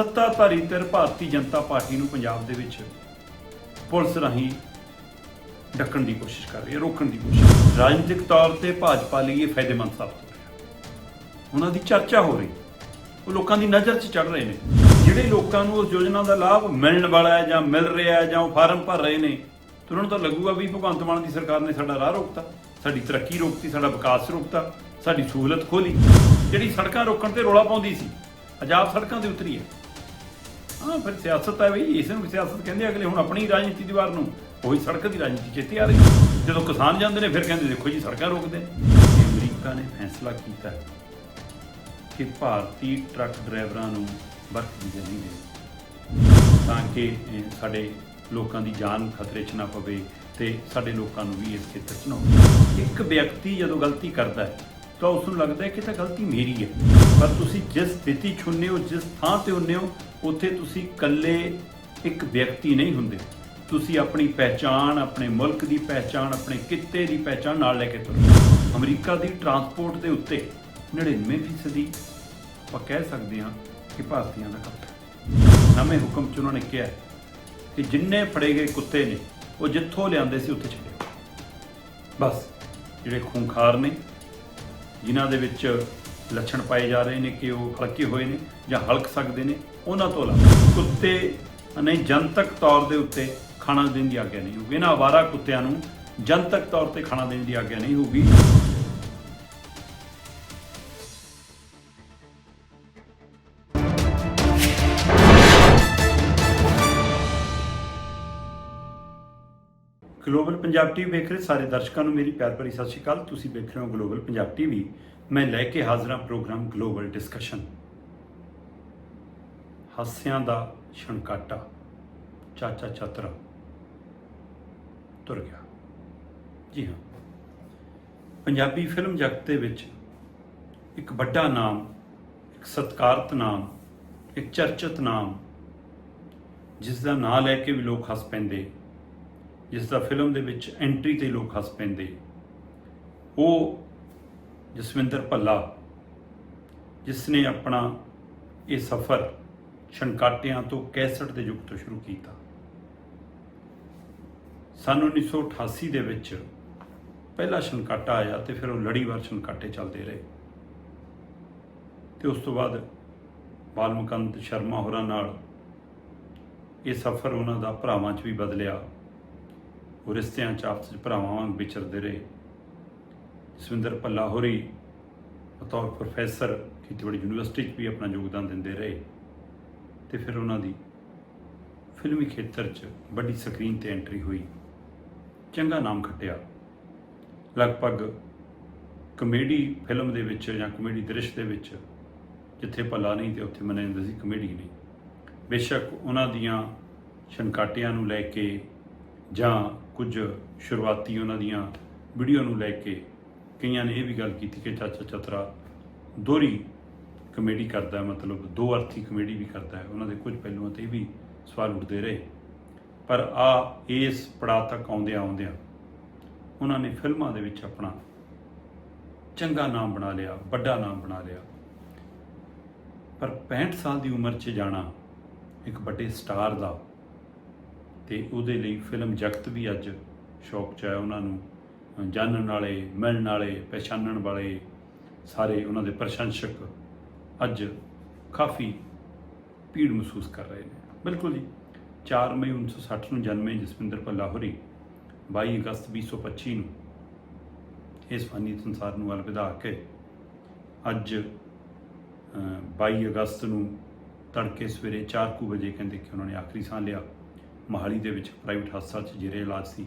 ਸੱਤਾਧਾਰੀ ਧਿਰ ਭਾਰਤੀ ਜਨਤਾ ਪਾਰਟੀ ਨੂੰ ਪੰਜਾਬ ਦੇ ਵਿੱਚ ਪੁਲਿਸ ਰਾਹੀਂ ਡੱਕਣ ਦੀ ਕੋਸ਼ਿਸ਼ ਕਰ ਰਹੀ ਹੈ, ਰੋਕਣ ਦੀ ਕੋਸ਼ਿਸ਼ ਰਾਜਨੀਤਿਕ ਤੌਰ ਤੇ ਭਾਜਪਾ ਲਈ ਇਹ ਫਾਇਦੇਮੰਦ ਸਾਬਤ ਹੋ ਰਿਹਾ। ਉਹਨਾਂ ਦੀ ਚਰਚਾ ਹੋ ਰਹੀ। ਉਹ ਲੋਕਾਂ ਦੀ ਨਜ਼ਰ 'ਚ ਚੜ ਰਹੇ ਨੇ। ਜਿਹੜੇ ਲੋਕਾਂ ਨੂੰ ਉਸ ਯੋਜਨਾ ਦਾ ਲਾਭ ਮਿਲਣ ਵਾਲਾ ਹੈ ਜਾਂ ਮਿਲ ਰਿਹਾ ਹੈ ਜਾਂ ਉਹ ਫਾਰਮ ਭਰ ਰਹੇ ਨੇ ਤੇ ਉਹਨਾਂ ਨੂੰ ਤਾਂ ਲੱਗੂਗਾ ਵੀ ਭਗਵੰਤ ਮਾਨ ਦੀ ਸਰਕਾਰ ਨੇ ਸਾਡਾ ਰਾਹ ਰੋਕਤਾ, ਸਾਡੀ ਤਰੱਕੀ ਰੋਕਤੀ, ਸਾਡਾ ਵਿਕਾਸ ਰੋਕਤਾ, ਸਾਡੀ ਸਹੂਲਤ ਖੋਲੀ ਜਿਹੜੀ ਸੜਕਾਂ ਰੋਕਣ ਤੇ ਰੋਲਾ ਪਾਉਂਦੀ ਸੀ ਆਜ਼ਾਦ ਸੜਕਾਂ ਤੇ ਉਤਰੀ ਹੈ। ਹਾਂ, ਫਿਰ ਸਿਆਸਤ ਹੈ ਬਈ ਇਸ ਨੂੰ ਸਿਆਸਤ ਕਹਿੰਦੇ ਅਗਲੇ ਹੁਣ ਆਪਣੀ ਰਾਜਨੀਤੀ ਦੀ ਵਾਰ ਨੂੰ ਉਹੀ ਸੜਕ ਦੀ ਰਾਜਨੀਤੀ ਚੇਤੇ ਆ ਰਹੀ ਜਦੋਂ ਕਿਸਾਨ ਜਾਂਦੇ ਨੇ, ਫਿਰ ਕਹਿੰਦੇ, ਦੇਖੋ ਜੀ, ਸੜਕਾਂ ਰੋਕਦੇ ਅਮਰੀਕਾ ਨੇ ਫੈਸਲਾ ਕੀਤਾ ਕਿ ਭਾਰਤੀ ਟਰੱਕ ਡਰਾਈਵਰਾਂ ਨੂੰ ਵਰਕ ਵੀਜ਼ਾ ਨਹੀਂ ਦੇਣਾ ਤਾਂ ਕਿ ਸਾਡੇ ਲੋਕਾਂ ਦੀ ਜਾਨ ਖਤਰੇ 'ਚ ਨਾ ਪਵੇ ਤੇ ਸਾਡੇ ਲੋਕਾਂ ਨੂੰ ਵੀ ਇਸ ਖੇਤਰ 'ਚ ਨਾ ਇੱਕ ਵਿਅਕਤੀ ਜਦੋਂ ਗਲਤੀ ਕਰਦਾ ਹੈ, ਤਾਂ ਉਸ ਨੂੰ ਲੱਗਦਾ ਹੈ ਕਿ ਤਾਂ ਗਲਤੀ ਮੇਰੀ ਹੈ। ਪਰ ਤੁਸੀਂ ਜਿਸ ਸਥਿਤੀ 'ਚ ਹੁੰਦੇ ਹੋ, ਜਿਸ ਥਾਂ ਤੇ ਹੁੰਦੇ ਹੋ ਉੱਥੇ ਤੁਸੀਂ ਇਕੱਲੇ ਇੱਕ ਵਿਅਕਤੀ ਨਹੀਂ ਹੁੰਦੇ। ਤੁਸੀਂ ਆਪਣੀ ਪਹਿਚਾਣ, ਆਪਣੇ ਮੁਲਕ ਦੀ ਪਹਿਚਾਣ, ਆਪਣੇ ਕਿੱਤੇ ਦੀ ਪਹਿਚਾਣ ਨਾਲ ਲੈ ਕੇ ਤੁਰੋ। ਅਮਰੀਕਾ ਦੀ ਟਰਾਂਸਪੋਰਟ ਦੇ ਉੱਤੇ 99% ਆਪਾਂ ਕਹਿ ਸਕਦੇ ਹਾਂ ਕਿ ਭਾਰਤੀਆਂ ਦਾ ਕਬਜ਼ਾ ਨਵੇਂ ਹੁਕਮ 'ਚ ਉਹਨਾਂ ਨੇ ਕਿਹਾ ਕਿ ਜਿੰਨੇ ਫੜੇ ਗਏ ਕੁੱਤੇ ਨੇ, ਉਹ ਜਿੱਥੋਂ ਲਿਆਂਦੇ ਸੀ ਉੱਥੇ ਛੱਡਿਓ। ਬਸ, ਜਿਹੜੇ ਖੂੰਖਾਰ ਨੇ, ਜਿਨ੍ਹਾਂ ਦੇ ਵਿੱਚ ਲੱਛਣ ਪਾਏ ਜਾ ਰਹੇ ਨੇ ਕਿ ਉਹ ਹਲਕੇ ਹੋਏ ਨੇ ਜਾਂ ਹਲਕ ਸਕਦੇ ਨੇ, ਉਹਨਾਂ ਤੋਂ ਇਲਾਵਾ ਕੁੱਤੇ ਨੇ ਜਨਤਕ ਤੌਰ ਦੇ ਉੱਤੇ ਖਾਣਾ ਦੇਣ ਦੀ ਆਗਿਆ ਨਹੀਂ ਹੋਊਗੀ। ਇਹਨਾਂ ਆਵਾਰਾ ਕੁੱਤਿਆਂ ਨੂੰ ਜਨਤਕ ਤੌਰ ਤੇ ਖਾਣਾ ਦੇਣ ਦੀ ਆਗਿਆ ਨਹੀਂ ਹੋਊਗੀ। ਗਲੋਬਲ ਪੰਜਾਬ ਟੀਵੀ ਵੇਖ ਰਹੇ ਸਾਰੇ ਦਰਸ਼ਕਾਂ ਨੂੰ ਮੇਰੀ ਪਿਆਰ ਭਰੀ ਸਤਿ ਸ਼੍ਰੀ ਅਕਾਲ। ਤੁਸੀਂ ਵੇਖ ਰਹੇ ਹੋ ਗਲੋਬਲ ਪੰਜਾਬ ਟੀਵੀ ਮੈਂ ਲੈ ਕੇ ਹਾਜ਼ਰਾਂ ਪ੍ਰੋਗਰਾਮ ਗਲੋਬਲ ਡਿਸਕਸ਼ਨ। ਹਾਸਿਆਂ ਦਾ ਛਣਕਾਟਾ, ਚਾਚਾ ਚਾਤਰਾ। ਤੁਰ ਗਿਆ। ਜੀ ਹਾਂ। ਪੰਜਾਬੀ ਫਿਲਮ ਜਗਤ ਦੇ ਵਿੱਚ ਇੱਕ ਵੱਡਾ ਨਾਮ, ਇੱਕ ਸਤਿਕਾਰਤ ਨਾਮ, ਇੱਕ ਚਰਚਿਤ ਨਾਮ ਜਿਸ ਦਾ ਨਾਂ ਲੈ ਕੇ ਵੀ ਲੋਕ ਹੱਸ ਪੈਂਦੇ ਜਿਸ ਦਾ ਫਿਲਮ ਦੇ ਵਿੱਚ ਐਂਟਰੀ ਤੇ ਲੋਕ ਹੱਸ ਪੈਂਦੇ, ਉਹ ਜਸਵਿੰਦਰ ਭੱਲਾ ਜਿਸ ਨੇ ਆਪਣਾ ਇਹ ਸਫ਼ਰ ਛਣਕਾਟਿਆਂ ਤੋਂ ਕੈਸਟ ਦੇ ਯੁੱਗ ਤੋਂ ਸ਼ੁਰੂ ਕੀਤਾ। ਸਨ 1988 ਦੇ ਵਿੱਚ ਪਹਿਲਾ ਛਣਕਾਟਾ ਆਇਆ ਤੇ ਫਿਰ ਉਹ ਲੜੀਵਾਰ ਛਣਕਾਟੇ ਚੱਲਦੇ ਰਹੇ। ਤੇ ਉਸ ਤੋਂ ਬਾਅਦ ਬਾਲਮਕੰਤ ਸ਼ਰਮਾ ਹੋਰਾਂ ਨਾਲ ਇਹ ਸਫ਼ਰ ਉਹਨਾਂ ਦਾ ਭਰਾਵਾਂ 'ਚ ਵੀ ਬਦਲਿਆ। ਉਹ ਰਿਸ਼ਤਿਆਂ 'ਚ ਆਪਸ 'ਚ ਭਰਾਵਾਂ ਵਾਂਗ ਵਿਚਰਦੇ ਰਹੇ। ਸਵਿੰਦਰ ਭੱਲਾ ਹੋਰੀ, ਬਤੌਰ ਪ੍ਰੋਫੈਸਰ, ਖੇਤੀਬਾੜੀ ਯੂਨੀਵਰਸਿਟੀ 'ਚ ਵੀ ਆਪਣਾ ਯੋਗਦਾਨ ਦਿੰਦੇ ਰਹੇ ਤੇ ਫਿਰ ਉਹਨਾਂ ਦੀ ਫਿਲਮੀ ਖੇਤਰ 'ਚ ਵੱਡੀ ਸਕਰੀਨ ਤੇ ਐਂਟਰੀ ਹੋਈ। ਚੰਗਾ ਨਾਮ ਖੱਟਿਆ। ਲਗਭਗ ਕਮੇਡੀ ਫਿਲਮ ਦੇ ਵਿੱਚ ਜਾਂ ਕਮੇਡੀ ਦ੍ਰਿਸ਼ ਦੇ ਵਿੱਚ ਜਿੱਥੇ ਭੱਲਾ ਨਹੀਂ ਤੇ ਉੱਥੇ ਮੰਨਿਆ ਜਾਂਦਾ ਸੀ ਕਮੇਡੀ ਨਹੀਂ। ਬੇਸ਼ੱਕ ਉਹਨਾਂ ਦੀਆਂ ਛਨਕਾਟਿਆਂ ਨੂੰ ਲੈ ਕੇ ਜਾਂ ਕੁਝ ਸ਼ੁਰੂਆਤੀ ਉਹਨਾਂ ਦੀਆਂ ਵੀਡੀਓ ਨੂੰ ਲੈ ਕੇ ਕਈਆਂ ਨੇ ਇਹ ਵੀ ਗੱਲ ਕੀਤੀ ਕਿ ਚਾਚਾ ਚਤਰਾ ਦੋਹਰੀ ਕਮੇਡੀ ਕਰਦਾ ਮਤਲਬ ਦੋ ਅਰਥੀ ਕਮੇਡੀ ਵੀ ਕਰਦਾ ਹੈ। ਉਹਨਾਂ ਦੇ ਕੁਝ ਪਹਿਲੂਆਂ ਤੇ ਵੀ ਸਵਾਲ ਉੱਠਦੇ ਰਹੇ। ਪਰ ਆ ਇਸ ਪੜਾਅ ਤੱਕ ਆਉਂਦਿਆਂ ਆਉਂਦਿਆਂ ਉਹਨਾਂ ਨੇ ਫਿਲਮਾਂ ਦੇ ਵਿੱਚ ਆਪਣਾ ਚੰਗਾ ਨਾਮ ਬਣਾ ਲਿਆ, ਵੱਡਾ ਨਾਮ ਬਣਾ ਲਿਆ। ਪਰ 65 ਸਾਲ ਦੀ ਉਮਰ 'ਚ ਜਾਣਾ ਇੱਕ ਵੱਡੇ ਸਟਾਰ ਦਾ ਤੇ ਉਹਦੇ ਲਈ ਫਿਲਮ ਜਗਤ ਵੀ ਅੱਜ ਸ਼ੌਕ 'ਚ ਹੈ ਉਹਨਾਂ ਨੂੰ। ਜਾਣਨ ਵਾਲੇ ਮਿਲਣ ਵਾਲੇ ਪਛਾਣਨ ਵਾਲੇ ਸਾਰੇ ਉਹਨਾਂ ਦੇ ਪ੍ਰਸ਼ੰਸਕ ਅੱਜ ਕਾਫੀ ਭੀੜ ਮਹਿਸੂਸ ਕਰ ਰਹੇ ਨੇ। ਬਿਲਕੁਲ ਜੀ। 4 ਮਈ 1960 ਨੂੰ ਜਨਮੇ ਜਸਵਿੰਦਰ ਭੱਲਾ ਹੋਰੀ 22 ਅਗਸਤ 2025 ਨੂੰ ਇਸ ਫਾਨੀ ਸੰਸਾਰ ਨੂੰ ਅਲਵਿਦਾ ਕੇ ਅੱਜ ਅ, 22 ਅਗਸਤ ਨੂੰ ਤੜਕੇ ਸਵੇਰੇ 4:00 ਵਜੇ ਕਹਿੰਦੇ ਕਿ ਉਹਨਾਂ ਨੇ ਆਖਰੀ ਸਾਹ ਲਿਆ। ਮੋਹਾਲੀ ਦੇ ਵਿੱਚ ਪ੍ਰਾਈਵੇਟ ਹਸਪਤਾਲ 'ਚ ਜੇਰੇ ਇਲਾਜ ਸੀ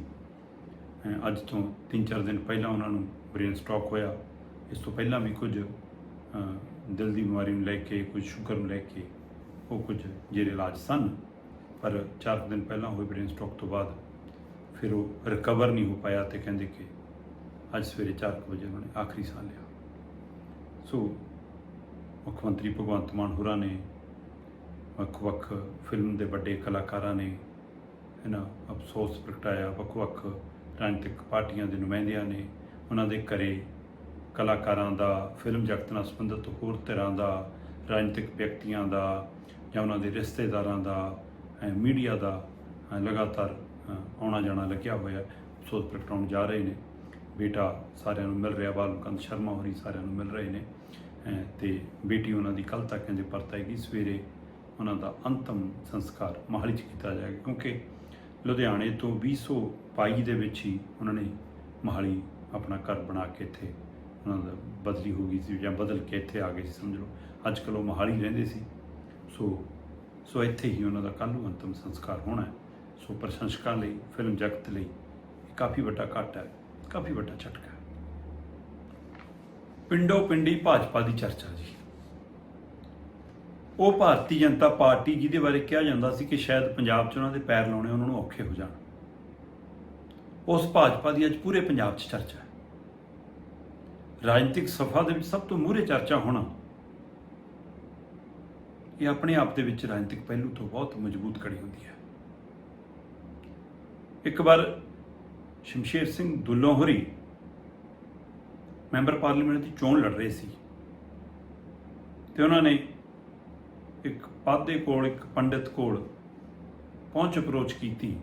ਅੱਜ ਤੋਂ 3-4 ਦਿਨ ਪਹਿਲਾਂ ਉਹਨਾਂ ਨੂੰ ਬ੍ਰੇਨ ਸਟ੍ਰੋਕ ਹੋਇਆ। ਇਸ ਤੋਂ ਪਹਿਲਾਂ ਵੀ ਕੁਝ ਦਿਲ ਦੀ ਬਿਮਾਰੀ ਨੂੰ ਲੈ ਕੇ, ਕੁਝ ਸ਼ੂਗਰ ਨੂੰ ਲੈ ਕੇ ਉਹ ਕੁਝ ਜੇਰੇ ਇਲਾਜ ਸਨ, ਪਰ 4 ਦਿਨ ਪਹਿਲਾਂ ਹੋਏ ਬ੍ਰੇਨ ਸਟ੍ਰੋਕ ਤੋਂ ਬਾਅਦ ਫਿਰ ਉਹ ਰਿਕਵਰ ਨਹੀਂ ਹੋ ਪਾਇਆ ਤੇ ਕਹਿੰਦੇ ਕਿ ਅੱਜ ਸਵੇਰੇ 4 ਵਜੇ ਉਹਨਾਂ ਨੇ ਆਖਰੀ ਸਾਹ ਲਿਆ। ਸੋ ਮੁੱਖ ਮੰਤਰੀ ਭਗਵੰਤ ਮਾਨ ਹੋਰਾਂ ਨੇ, ਵੱਖ-ਵੱਖ ਫਿਲਮ ਦੇ ਵੱਡੇ ਕਲਾਕਾਰਾਂ ਨੇ, ਇਹਨਾਂ ਅਫਸੋਸ ਪ੍ਰਗਟਾਇਆ, ਵੱਖ-ਵੱਖ ਰਾਜਨੀਤਿਕ ਪਾਰਟੀਆਂ ਦੇ ਨੁਮਾਇੰਦਿਆਂ ਨੇ ਉਹਨਾਂ ਦੇ ਘਰੇ ਕਲਾਕਾਰਾਂ ਦਾ ਫਿਲਮ ਜਗਤ ਨਾਲ ਸੰਬੰਧਿਤ ਹੋਰ ਤਰ੍ਹਾਂ ਦਾ ਰਾਜਨੀਤਿਕ ਵਿਅਕਤੀਆਂ ਦਾ ਜਾਂ ਉਹਨਾਂ ਦੇ ਰਿਸ਼ਤੇਦਾਰਾਂ ਦਾ ਮੀਡੀਆ ਦਾ ਲਗਾਤਾਰ ਆਉਣਾ ਜਾਣਾ ਲੱਗਿਆ ਹੋਇਆ ਹੈ। ਸੋਚ ਪ੍ਰਗਟਾਉਣ ਜਾ ਰਹੇ ਨੇ। ਬੇਟਾ ਸਾਰਿਆਂ ਨੂੰ ਮਿਲ ਰਿਹਾ ਬਾਲਮਕੰਦ ਸ਼ਰਮਾ ਹੋਰੀ ਸਾਰਿਆਂ ਨੂੰ ਮਿਲ ਰਹੇ ਨੇ। ਅ, ਤੇ ਬੇਟੀ ਉਹਨਾਂ ਦੀ ਕੱਲ ਤੱਕ ਕਹਿੰਦੇ ਪਰਤ ਆਏਗੀ। ਸਵੇਰੇ ਉਹਨਾਂ ਦਾ ਅੰਤਮ ਸੰਸਕਾਰ ਮਹਾਲੀ 'ਚ ਕੀਤਾ ਜਾਏਗਾ। ਕਿਉਂਕਿ ਲੁਧਿਆਣੇ ਤੋਂ ਪਾਈ ਦੇ ਵਿੱਚ ਹੀ ਉਹਨਾਂ ਨੇ ਮਹਾਲੀ ਆਪਣਾ ਘਰ ਬਣਾ ਕੇ ਇੱਥੇ ਉਹਨਾਂ ਦਾ ਬਦਲੀ ਹੋ ਗਈ ਸੀ ਜਾਂ ਬਦਲ ਕੇ ਇੱਥੇ ਆ ਗਏ ਸੀ, ਸਮਝ ਲਓ। ਅੱਜ ਕੱਲ੍ਹ ਉਹ ਮਹਾਲੀ ਰਹਿੰਦੇ ਸੀ। ਸੋ ਸੋ ਇੱਥੇ ਹੀ ਉਹਨਾਂ ਦਾ ਕੱਲ੍ਹ ਨੂੰ ਅੰਤਮ ਸੰਸਕਾਰ ਹੋਣਾ ਸੋ ਪ੍ਰਸ਼ੰਸਕਾਂ ਲਈ, ਫਿਲਮ ਜਗਤ ਲਈ ਇਹ ਕਾਫੀ ਵੱਡਾ ਘਾਟਾ ਹੈ, ਕਾਫੀ ਵੱਡਾ ਝਟਕਾ ਹੈ। ਪਿੰਡੋ ਪਿੰਡੀ ਭਾਜਪਾ ਦੀ ਚਰਚਾ ਜੀ। ਉਹ ਭਾਰਤੀ ਜਨਤਾ ਪਾਰਟੀ ਜਿਹਦੇ ਬਾਰੇ ਕਿਹਾ ਜਾਂਦਾ ਸੀ ਕਿ ਸ਼ਾਇਦ ਪੰਜਾਬ 'ਚ ਉਹਨਾਂ ਦੇ ਪੈਰ ਲਾਉਣੇ ਉਹਨਾਂ ਨੂੰ ਔਖੇ ਹੋ ਜਾਣ। ਉਸ ਭਾਜਪਾ ਦੀ ਅੱਜ ਪੂਰੇ ਪੰਜਾਬ 'ਚ ਚਰਚਾ ਹੈ। ਰਾਜਨੀਤਿਕ ਸਫ਼ਾ ਦੇ ਵਿੱਚ ਸਭ ਤੋਂ ਮੂਹਰੇ ਚਰਚਾ ਹੋਣਾ ਇਹ ਆਪਣੇ ਆਪ ਦੇ ਵਿੱਚ ਰਾਜਨੀਤਿਕ ਪਹਿਲੂ ਤੋਂ ਬਹੁਤ ਮਜ਼ਬੂਤ ਕੜੀ ਹੁੰਦੀ ਹੈ। ਇੱਕ ਵਾਰ ਸ਼ਮਸ਼ੇਰ ਸਿੰਘ ਦੁੱਲੋਂ ਹੋਰੀ ਮੈਂਬਰ ਪਾਰਲੀਮੈਂਟ ਦੀ ਚੋਣ ਲੜ ਰਹੇ ਸੀ ਤੇ ਉਹਨਾਂ ਨੇ ਇੱਕ ਪਾਦੇ ਕੋਲ ਇੱਕ ਪੰਡਿਤ ਕੋਲ ਪਹੁੰਚ ਅਪਰੋਚ ਕੀਤੀ।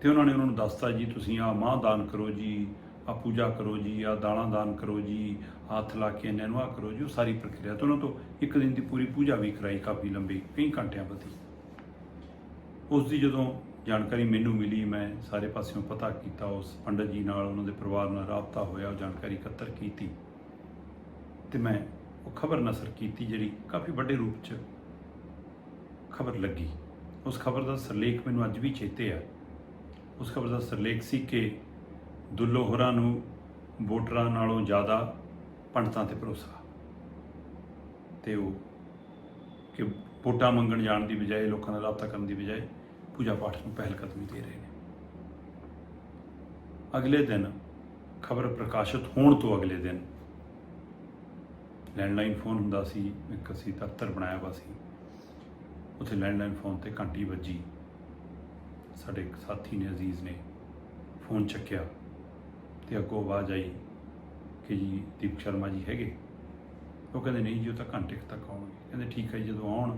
ਤੇ ਉਹਨਾਂ ਨੇ ਉਹਨਾਂ ਨੂੰ ਦੱਸਤਾ ਜੀ, ਤੁਸੀਂ ਆ ਮਾਂ ਦਾਨ ਕਰੋ ਜੀ ਆ ਪੂਜਾ ਕਰੋ ਜੀ ਆ ਦਾਣਾ ਦਾਨ ਕਰੋ ਜੀ, ਹੱਥ ਲਾ ਕੇ ਨੈਨਵਾ ਕਰੋ ਜੀ, ਉਹ ਸਾਰੀ ਪ੍ਰਕਿਰਿਆ ਤੋਂ ਉਹਨਾਂ ਤੋਂ ਇੱਕ ਦਿਨ ਦੀ ਪੂਰੀ ਪੂਜਾ ਵੀ ਕਰਾਈ, ਕਾਫੀ ਲੰਬੀ, ਕਈ ਘੰਟਿਆਂ ਬੱਧੀ। ਉਸ ਦੀ ਜਦੋਂ ਜਾਣਕਾਰੀ ਮੈਨੂੰ ਮਿਲੀ, ਮੈਂ ਸਾਰੇ ਪਾਸਿਓਂ ਪਤਾ ਕੀਤਾ, ਉਸ ਪੰਡਤ ਜੀ ਨਾਲ, ਉਹਨਾਂ ਦੇ ਪਰਿਵਾਰ ਨਾਲ ਰਾਬਤਾ ਹੋਇਆ, ਉਹ ਜਾਣਕਾਰੀ ਇਕੱਤਰ ਕੀਤੀ। ਤੇ ਮੈਂ ਉਹ ਖਬਰ ਨਸਰ ਕੀਤੀ, ਜਿਹੜੀ ਕਾਫੀ ਵੱਡੇ ਰੂਪ 'ਚ ਖਬਰ ਲੱਗੀ। ਉਸ ਖਬਰ ਦਾ ਸਰਲੇਖ ਮੈਨੂੰ ਅੱਜ ਵੀ ਚੇਤੇ ਆ। ਉਸ ਖਬਰ ਦਾ ਸਰਲੇਖ ਸੀ ਕਿ ਦੁੱਲੋ ਹੋਰਾਂ ਨੂੰ ਵੋਟਰਾਂ ਨਾਲੋਂ ਜ਼ਿਆਦਾ ਪੰਡਤਾਂ ਤੇ ਭਰੋਸਾ। ਤੇ ਉਹ ਕਿ ਵੋਟਾਂ ਮੰਗਣ ਜਾਣ ਦੀ ਬਜਾਏ, ਲੋਕਾਂ ਨਾਲ ਰਾਬਤਾ ਕਰਨ ਦੀ ਬਜਾਏ ਪੂਜਾ ਪਾਠ ਨੂੰ ਪਹਿਲ ਕਦਮੀ ਦੇ ਰਹੇ ਨੇ। ਅਗਲੇ ਦਿਨ ਖਬਰ ਪ੍ਰਕਾਸ਼ਿਤ ਹੋਣ ਤੋਂ ਅਗਲੇ ਦਿਨ ਲੈਂਡਲਾਈਨ ਫੋਨ ਹੁੰਦਾ ਸੀ, ਇੱਕ ਅਸੀਂ ਦਫ਼ਤਰ ਬਣਾਇਆ ਵਾ ਸੀ। ਉੱਥੇ ਲੈਂਡਲਾਈਨ ਫੋਨ ਤੇ ਘੰਟੀ ਵੱਜੀ। ਸਾਡੇ ਇੱਕ ਸਾਥੀ ਨੇ ਅਜ਼ੀਜ਼ ਨੇ ਫੋਨ ਚੱਕਿਆ ਤੇ ਅੱਗੋਂ ਆਵਾਜ਼ ਆਈ ਕਿ ਜੀ ਦੀਪ ਸ਼ਰਮਾ ਜੀ ਹੈਗੇ। ਉਹ ਕਹਿੰਦੇ ਨਹੀਂ ਜੀ ਉਹ ਤਾਂ ਘੰਟੇ ਤੱਕ ਆਉਣਗੇ। ਕਹਿੰਦੇ ਠੀਕ ਹੈ ਜੀ, ਜਦੋਂ ਆਉਣ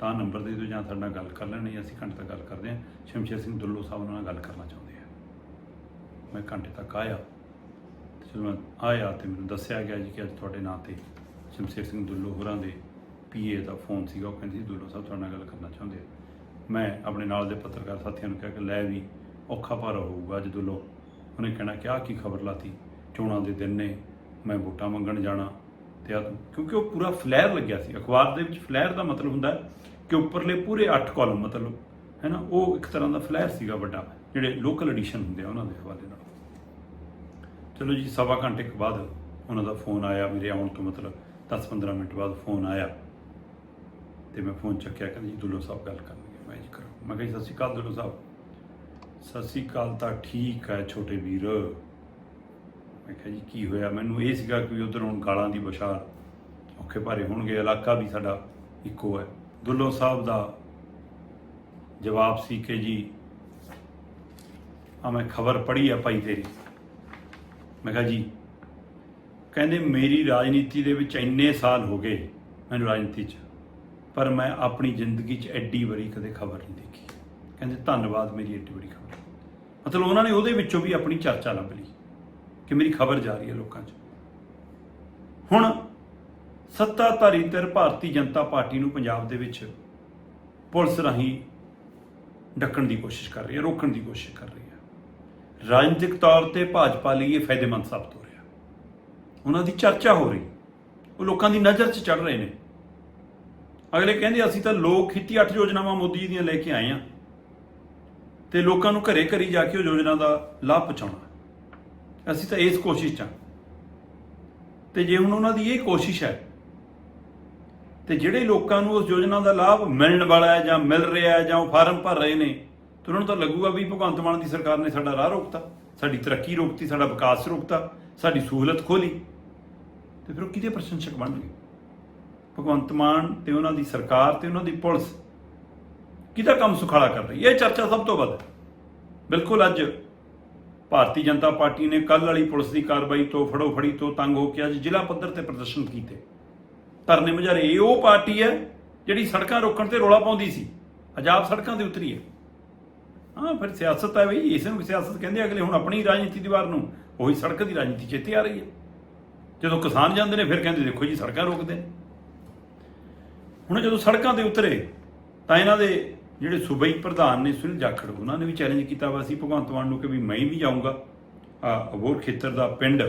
ਤਾਂ ਨੰਬਰ ਦੇ ਦਿਓ ਜਾਂ ਸਾਡੇ ਨਾਲ ਗੱਲ ਕਰ ਲੈਣ ਅਸੀਂ ਘੰਟੇ ਤੱਕ ਗੱਲ ਕਰਦੇ ਹਾਂ। ਸ਼ਮਸ਼ੇਰ ਸਿੰਘ ਦੁੱਲੋ ਸਾਹਿਬ ਨਾਲ ਗੱਲ ਕਰਨਾ ਚਾਹੁੰਦੇ ਆ। ਮੈਂ ਘੰਟੇ ਤੱਕ ਆਇਆ ਤੇ ਜਦੋਂ ਮੈਂ ਆਇਆ ਤੇ ਮੈਨੂੰ ਦੱਸਿਆ ਗਿਆ ਜੀ ਕਿ ਅੱਜ ਤੁਹਾਡੇ ਨਾਂ ਤੇ ਸ਼ਮਸ਼ੇਰ ਸਿੰਘ ਦੁੱਲੋ ਹੋਰਾਂ ਦੇ ਪੀਏ ਦਾ ਫੋਨ ਸੀਗਾ। ਉਹ ਕਹਿੰਦੇ ਸੀ ਦੁੱਲੋ ਸਾਹਿਬ ਤੁਹਾਡੇ ਨਾਲ ਗੱਲ ਕਰਨਾ ਚਾਹੁੰਦੇ ਆ। ਮੈਂ ਆਪਣੇ ਨਾਲ ਦੇ ਪੱਤਰਕਾਰ ਸਾਥੀਆਂ ਨੂੰ ਕਿਹਾ ਕਿ ਲੈ ਵੀ, ਔਖਾ ਭਾਰਾ ਹੋਊਗਾ ਅੱਜ ਦੁੱਲੋ। ਉਹਨੇ ਕਹਿਣਾ ਕਿ ਆਹ ਕੀ ਖਬਰ ਲਾਤੀ? ਚੋਣਾਂ ਦੇ ਦਿਨ ਨੇ, ਮੈਂ ਵੋਟਾਂ ਮੰਗਣ ਜਾਣਾ। ਤੇ ਆਹ ਕਿਉਂਕਿ ਉਹ ਪੂਰਾ ਫਲੈਰ ਲੱਗਿਆ ਸੀ। ਅਖਬਾਰ ਦੇ ਵਿੱਚ ਫਲੈਰ ਦਾ ਮਤਲਬ ਹੁੰਦਾ ਕਿ ਉੱਪਰਲੇ ਪੂਰੇ 8 ਕਾਲਮ ਮਤਲਬ, ਹੈ ਨਾ? ਉਹ ਇੱਕ ਤਰ੍ਹਾਂ ਦਾ ਫਲੈਰ ਸੀਗਾ ਵੱਡਾ, ਜਿਹੜੇ ਲੋਕਲ ਐਡੀਸ਼ਨ ਹੁੰਦੇ ਆ ਉਹਨਾਂ ਦੇ ਹਵਾਲੇ ਨਾਲ। ਚਲੋ ਜੀ, ਸਵਾ ਘੰਟੇ ਕੁ ਬਾਅਦ ਉਹਨਾਂ ਦਾ ਫੋਨ ਆਇਆ, ਮੇਰੇ ਆਉਣ ਤੋਂ ਮਤਲਬ 10-15 ਮਿੰਟ ਬਾਅਦ ਫੋਨ ਆਇਆ। ਤੇ ਮੈਂ ਫੋਨ ਚੱਕਿਆ, ਕਹਿੰਦੇ ਜੀ ਦੁੱਲੋ ਸਾਹਿਬ ਗੱਲ ਕਰਨਗੇ ਮੈਂ ਜੀ ਕਰੋ। ਮੈਂ ਕਿਹਾ ਜੀ, ਸਤਿ ਸ਼੍ਰੀ ਅਕਾਲ ਦੁੱਲੋ ਸਾਹਿਬ। ਸਤਿ ਸ਼੍ਰੀ ਅਕਾਲ ਤਾਂ ਠੀਕ ਹੈ ਛੋਟੇ ਵੀਰ। ਮੈਂ ਕਿਹਾ ਜੀ, ਕੀ ਹੋਇਆ? ਮੈਨੂੰ ਇਹ ਸੀਗਾ ਕਿ ਉਧਰ ਹੁਣ ਗਾਲਾਂ ਦੀ ਬਸ਼ਾਰ ਔਖੇ ਭਾਰੇ ਹੋਣਗੇ। ਇਲਾਕਾ ਵੀ ਸਾਡਾ ਇੱਕੋ ਹੈ। ਦੁੱਲੋ ਸਾਹਿਬ ਦਾ ਜਵਾਬ ਸੀ ਕਿ ਜੀ ਆ ਮੈਂ ਖਬਰ ਪੜ੍ਹੀ ਆ ਭਾਈ ਤੇਰੀ। ਮੈਂ ਕਿਹਾ ਜੀ, ਕਹਿੰਦੇ ਮੇਰੀ ਰਾਜਨੀਤੀ ਦੇ ਵਿੱਚ ਇੰਨੇ ਸਾਲ ਹੋ ਗਏ ਮੈਨੂੰ ਰਾਜਨੀਤੀ 'ਚ। ਪਰ ਮੈਂ ਆਪਣੀ ਜ਼ਿੰਦਗੀ 'ਚ ਐਡੀ ਬੜੀ ਕਦੇ ਖਬਰ ਨਹੀਂ ਦੇਖੀ। ਕਹਿੰਦੇ, ਧੰਨਵਾਦ, ਮੇਰੀ ਐਡੀ ਬੜੀ ਖਬਰ। ਮਤਲਬ ਉਹਨਾਂ ਨੇ ਉਹਦੇ ਵਿੱਚੋਂ ਵੀ ਆਪਣੀ ਚਰਚਾ ਲੱਭ ਲਈ ਕਿ ਮੇਰੀ ਖਬਰ ਜਾ ਰਹੀ ਹੈ ਲੋਕਾਂ 'ਚ। ਹੁਣ ਸੱਤਾਧਾਰੀ ਧਿਰ ਭਾਰਤੀ ਜਨਤਾ ਪਾਰਟੀ ਨੂੰ ਪੰਜਾਬ ਦੇ ਵਿੱਚ ਪੁਲਿਸ ਰਾਹੀਂ ਡੱਕਣ ਦੀ ਕੋਸ਼ਿਸ਼ ਕਰ ਰਹੀ ਹੈ, ਰੋਕਣ ਦੀ ਕੋਸ਼ਿਸ਼ ਕਰ ਰਹੀ ਹੈ। ਰਾਜਨੀਤਿਕ ਤੌਰ ਤੇ ਭਾਜਪਾ ਲਈ ਇਹ ਫਾਇਦੇਮੰਦ ਸਾਬਤ ਹੋ ਰਿਹਾ। ਉਹਨਾਂ ਦੀ ਚਰਚਾ ਹੋ ਰਹੀ। ਉਹ ਲੋਕਾਂ ਦੀ ਨਜ਼ਰ 'ਚ ਚੜ ਰਹੇ ਨੇ। ਅਗਲੇ ਕਹਿੰਦੇ ਅਸੀਂ ਤਾਂ ਲੋਕ ਖੇਤੀ ਅੱਠ ਯੋਜਨਾਵਾਂ ਮੋਦੀ ਜੀ ਦੀਆਂ ਲੈ ਕੇ ਆਏ ਆ। ਤੇ ਲੋਕਾਂ ਨੂੰ ਘਰੇ ਘਰੀ ਜਾ ਕੇ ਉਹ ਯੋਜਨਾ ਦਾ ਲਾਭ ਪਹੁੰਚਾਉਣਾ। ਅਸੀਂ ਤਾਂ ਇਸ ਕੋਸ਼ਿਸ਼ 'ਚ ਹਾਂ ਤੇ ਜੇ ਹੁਣ ਉਹਨਾਂ ਦੀ ਇਹ ਕੋਸ਼ਿਸ਼ ਹੈ, ਤੇ ਜਿਹੜੇ ਲੋਕਾਂ ਨੂੰ ਉਸ ਯੋਜਨਾ ਦਾ ਲਾਭ ਮਿਲਣ ਵਾਲਾ ਹੈ ਜਾਂ ਮਿਲ ਰਿਹਾ ਹੈ ਜਾਂ ਉਹ ਫਾਰਮ ਭਰ ਰਹੇ ਨੇ, ਤੇ ਉਹਨਾਂ ਨੂੰ ਤਾਂ ਲੱਗੂਗਾ ਵੀ ਭਗਵੰਤ ਮਾਨ ਦੀ ਸਰਕਾਰ ਨੇ ਸਾਡਾ ਰਾਹ ਰੋਕਤਾ, ਸਾਡੀ ਤਰੱਕੀ ਰੋਕਤੀ, ਸਾਡਾ ਵਿਕਾਸ ਰੋਕਤਾ, ਸਾਡੀ ਸਹੂਲਤ ਖੋਲੀ। ਤੇ ਫਿਰ ਉਹ ਕਿਹਦੇ ਪ੍ਰਸ਼ੰਸਕ ਬਣਨਗੇ ਭਗਵੰਤ ਮਾਨ ਤੇ ਉਹਨਾਂ ਦੀ ਸਰਕਾਰ ਤੇ ਉਹਨਾਂ ਦੀ ਪੁਲਿਸ ਕਿਹਦਾ ਕੰਮ ਸੁਖਾਲਾ ਕਰ ਰਹੀ ਹੈ? ਇਹ ਚਰਚਾ ਸਭ ਤੋਂ ਵੱਧ ਬਿਲਕੁਲ ਅੱਜ ਭਾਰਤੀ ਜਨਤਾ ਪਾਰਟੀ ਨੇ ਕੱਲ ਵਾਲੀ ਪੁਲਿਸ ਦੀ ਕਾਰਵਾਈ ਤੋਂ ਫੜੋ ਫੜੀ ਤੋਂ ਤੰਗ ਹੋ ਕੇ ਅੱਜ ਜ਼ਿਲ੍ਹਾ ਪੱਧਰ ਤੇ ਪ੍ਰਦਰਸ਼ਨ ਕੀਤੇ। ਧਰਨੇ ਮੁਜ਼ਾਰੇ ਇਹ ਉਹ ਪਾਰਟੀ ਹੈ ਜਿਹੜੀ ਸੜਕਾਂ ਰੋਕਣ ਤੇ ਰੋਲਾ ਪਾਉਂਦੀ ਸੀ। ਅਜਾਬ ਸੜਕਾਂ ਤੇ ਉਤਰੀ ਹੈ। ਹਾਂ, ਫਿਰ ਸਿਆਸਤ ਹੈ ਬਈ, ਇਸ ਨੂੰ ਸਿਆਸਤ ਕਹਿੰਦੇ ਅਗਲੇ ਹੁਣ ਆਪਣੀ ਰਾਜਨੀਤੀ ਦੀ ਵਾਰ ਨੂੰ ਉਹੀ ਸੜਕ ਦੀ ਰਾਜਨੀਤੀ ਚੇਤੇ ਆ ਰਹੀ ਹੈ। ਜਦੋਂ ਕਿਸਾਨ ਜਾਂਦੇ ਨੇ, ਫਿਰ ਕਹਿੰਦੇ, ਦੇਖੋ ਜੀ, ਸੜਕਾਂ ਰੋਕਦੇ ਨੇ। ਹੁਣ ਜਦੋਂ ਸੜਕਾਂ ਤੇ ਉਤਰੇ, ਤਾਂ ਇਹਨਾਂ ਦੇ ਜਿਹੜੇ ਸੂਬਾਈ ਪ੍ਰਧਾਨ ਨੇ ਸੁਨੀਲ ਜਾਖੜ, ਉਹਨਾਂ ਨੇ ਵੀ ਚੈਲੰਜ ਕੀਤਾ ਵਾ। ਸੀ ਭਗਵੰਤ ਮਾਨ ਨੂੰ ਕਿ ਵੀ ਮੈਂ ਵੀ ਜਾਊਂਗਾ। ਆ ਅਬੋਰ ਖੇਤਰ ਦਾ ਪਿੰਡ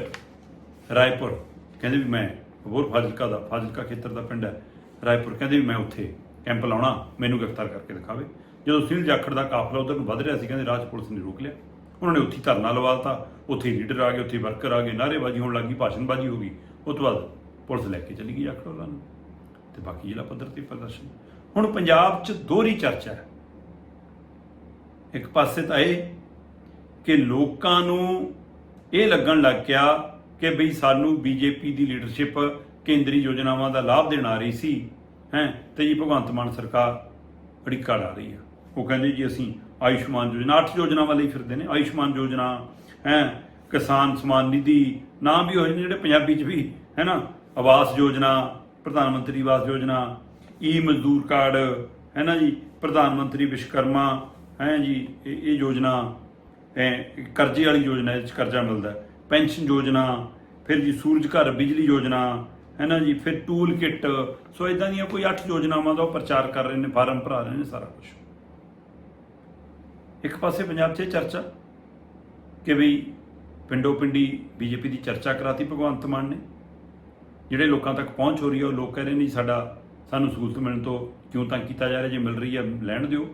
ਰਾਏਪੁਰ, ਕਹਿੰਦੇ ਵੀ ਮੈਂ ਅਬੋਰ ਫਾਜ਼ਿਲਕਾ ਦਾ, ਫਾਜ਼ਿਲਕਾ ਖੇਤਰ ਦਾ ਪਿੰਡ ਹੈ, ਰਾਏਪੁਰ, ਕਹਿੰਦੇ ਵੀ ਮੈਂ ਉੱਥੇ ਕੈਂਪ ਲਾਉਣਾ, ਮੈਨੂੰ ਗ੍ਰਿਫਤਾਰ ਕਰਕੇ ਦਿਖਾਵੇ। ਜਦੋਂ ਸੁਨੀਲ ਜਾਖੜ ਦਾ ਕਾਫਲਾ ਉਧਰ ਨੂੰ ਵੱਧ ਰਿਹਾ ਸੀ, ਕਹਿੰਦੇ ਰਾਜ ਪੁਲਿਸ ਨੇ ਰੋਕ ਲਿਆ। ਉਹਨਾਂ ਨੇ ਉੱਥੇ ਹੀ ਧਰਨਾ ਲਵਾਤਾ ਉੱਥੇ ਲੀਡਰ ਆ ਗਏ, ਉੱਥੇ ਵਰਕਰ ਆ ਗਏ ਨਾਅਰੇਬਾਜ਼ੀ ਹੋਣ ਲੱਗੀ ਭਾਸ਼ਣਬਾਜ਼ੀ ਹੋ ਗਈ। ਉਸ ਤੋਂ ਬਾਅਦ ਪੁਲਿਸ ਲੈ ਕੇ ਚਲੀ ਗਈ ਜਾਖੜ ਉਹਨਾਂ ਨੂੰ। ਤੇ ਬਾਕੀ ਜ਼ਿਲ੍ਹਾ ਪੱਧਰ ਤੇ ਪ੍ਰਦਰਸ਼ਨ। ਹੁਣ ਪੰਜਾਬ 'ਚ ਦੋਹਰੀ ਚਰਚਾ ਹੈ। ਇੱਕ ਪਾਸੇ ਤਾਂ ਇਹ ਕਿ ਲੋਕਾਂ ਨੂੰ ਇਹ ਲੱਗਣ ਲੱਗ ਗਿਆ ਕਿ ਬਈ ਸਾਨੂੰ ਬੀਜੇਪੀ ਦੀ ਲੀਡਰਸ਼ਿਪ ਕੇਂਦਰੀ ਯੋਜਨਾਵਾਂ ਦਾ ਲਾਭ ਦੇਣ ਆ ਰਹੀ ਸੀ, ਹੈ, ਤੇ ਜੀ ਭਗਵੰਤ ਮਾਨ ਸਰਕਾਰ ਅੜਿੱਕਾ ਲਾ ਰਹੀ ਆ। ਉਹ ਕਹਿੰਦੇ ਜੀ ਅਸੀਂ ਆਯੁਸ਼ਮਾਨ ਯੋਜਨਾ, ਅੱਠ ਯੋਜਨਾਵਾਂ ਲਈ ਫਿਰਦੇ ਨੇ। ਆਯੁਸ਼ਮਾਨ ਯੋਜਨਾ, ਹੈ, ਕਿਸਾਨ ਸਮਾਨ ਨਿਧੀ, ਨਾਮ ਵੀ ਹੋਏ ਨੇ ਜਿਹੜੇ ਪੰਜਾਬੀ 'ਚ ਵੀ, ਹੈ ਨਾ? ਆਵਾਸ ਯੋਜਨਾ ਪ੍ਰਧਾਨ ਮੰਤਰੀ ਆਵਾਸ ਯੋਜਨਾ ਈ ਮਜ਼ਦੂਰ ਕਾਰਡ, ਹੈ ਨਾ ਜੀ? ਪ੍ਰਧਾਨ ਮੰਤਰੀ ਵਿਸ਼ਵਕਰਮਾ, ਹੈ ਜੀ? ਇਹ ਇਹ ਯੋਜਨਾ ਕਰਜ਼ੇ ਵਾਲੀ ਯੋਜਨਾ ਇਹ 'ਚ ਕਰਜ਼ਾ ਮਿਲਦਾ ਪੈਨਸ਼ਨ ਯੋਜਨਾ, ਫਿਰ ਜੀ ਸੂਰਜ ਘਰ ਬਿਜਲੀ ਯੋਜਨਾ, ਹੈ ਨਾ ਜੀ? ਫਿਰ ਟੂਲ ਕਿੱਟ, ਸੋ ਇਦਾਂ ਦੀਆਂ ਕੋਈ 8 ਯੋਜਨਾਵਾਂ ਦਾ ਉਹ ਪ੍ਰਚਾਰ ਕਰ ਰਹੇ ਨੇ, ਫਾਰਮ ਭਰਾ ਰਹੇ ਨੇ ਸਾਰਾ ਕੁਝ ਇੱਕ ਪਾਸੇ ਪੰਜਾਬ 'ਚ ਇਹ ਚਰਚਾ ਕਿ ਵੀ ਪਿੰਡੋ ਪਿੰਡੀ ਬੀਜੇਪੀ ਦੀ ਚਰਚਾ ਕਰਾਤੀ ਭਗਵੰਤ ਮਾਨ ਨੇ। ਜਿਹੜੇ ਲੋਕਾਂ ਤੱਕ ਪਹੁੰਚ ਹੋ ਰਹੀ ਹੈ, ਉਹ ਲੋਕ ਕਹਿ ਰਹੇ ਨੇ ਜੀ, ਸਾਡਾ, ਸਾਨੂੰ ਸਹੂਲਤ ਮਿਲਣ ਤੋਂ ਕਿਉਂ ਤਾਂ ਕੀਤਾ ਜਾ ਰਿਹਾ, ਜੇ ਮਿਲ ਰਹੀ ਹੈ, ਲੈਣ ਦਿਓ।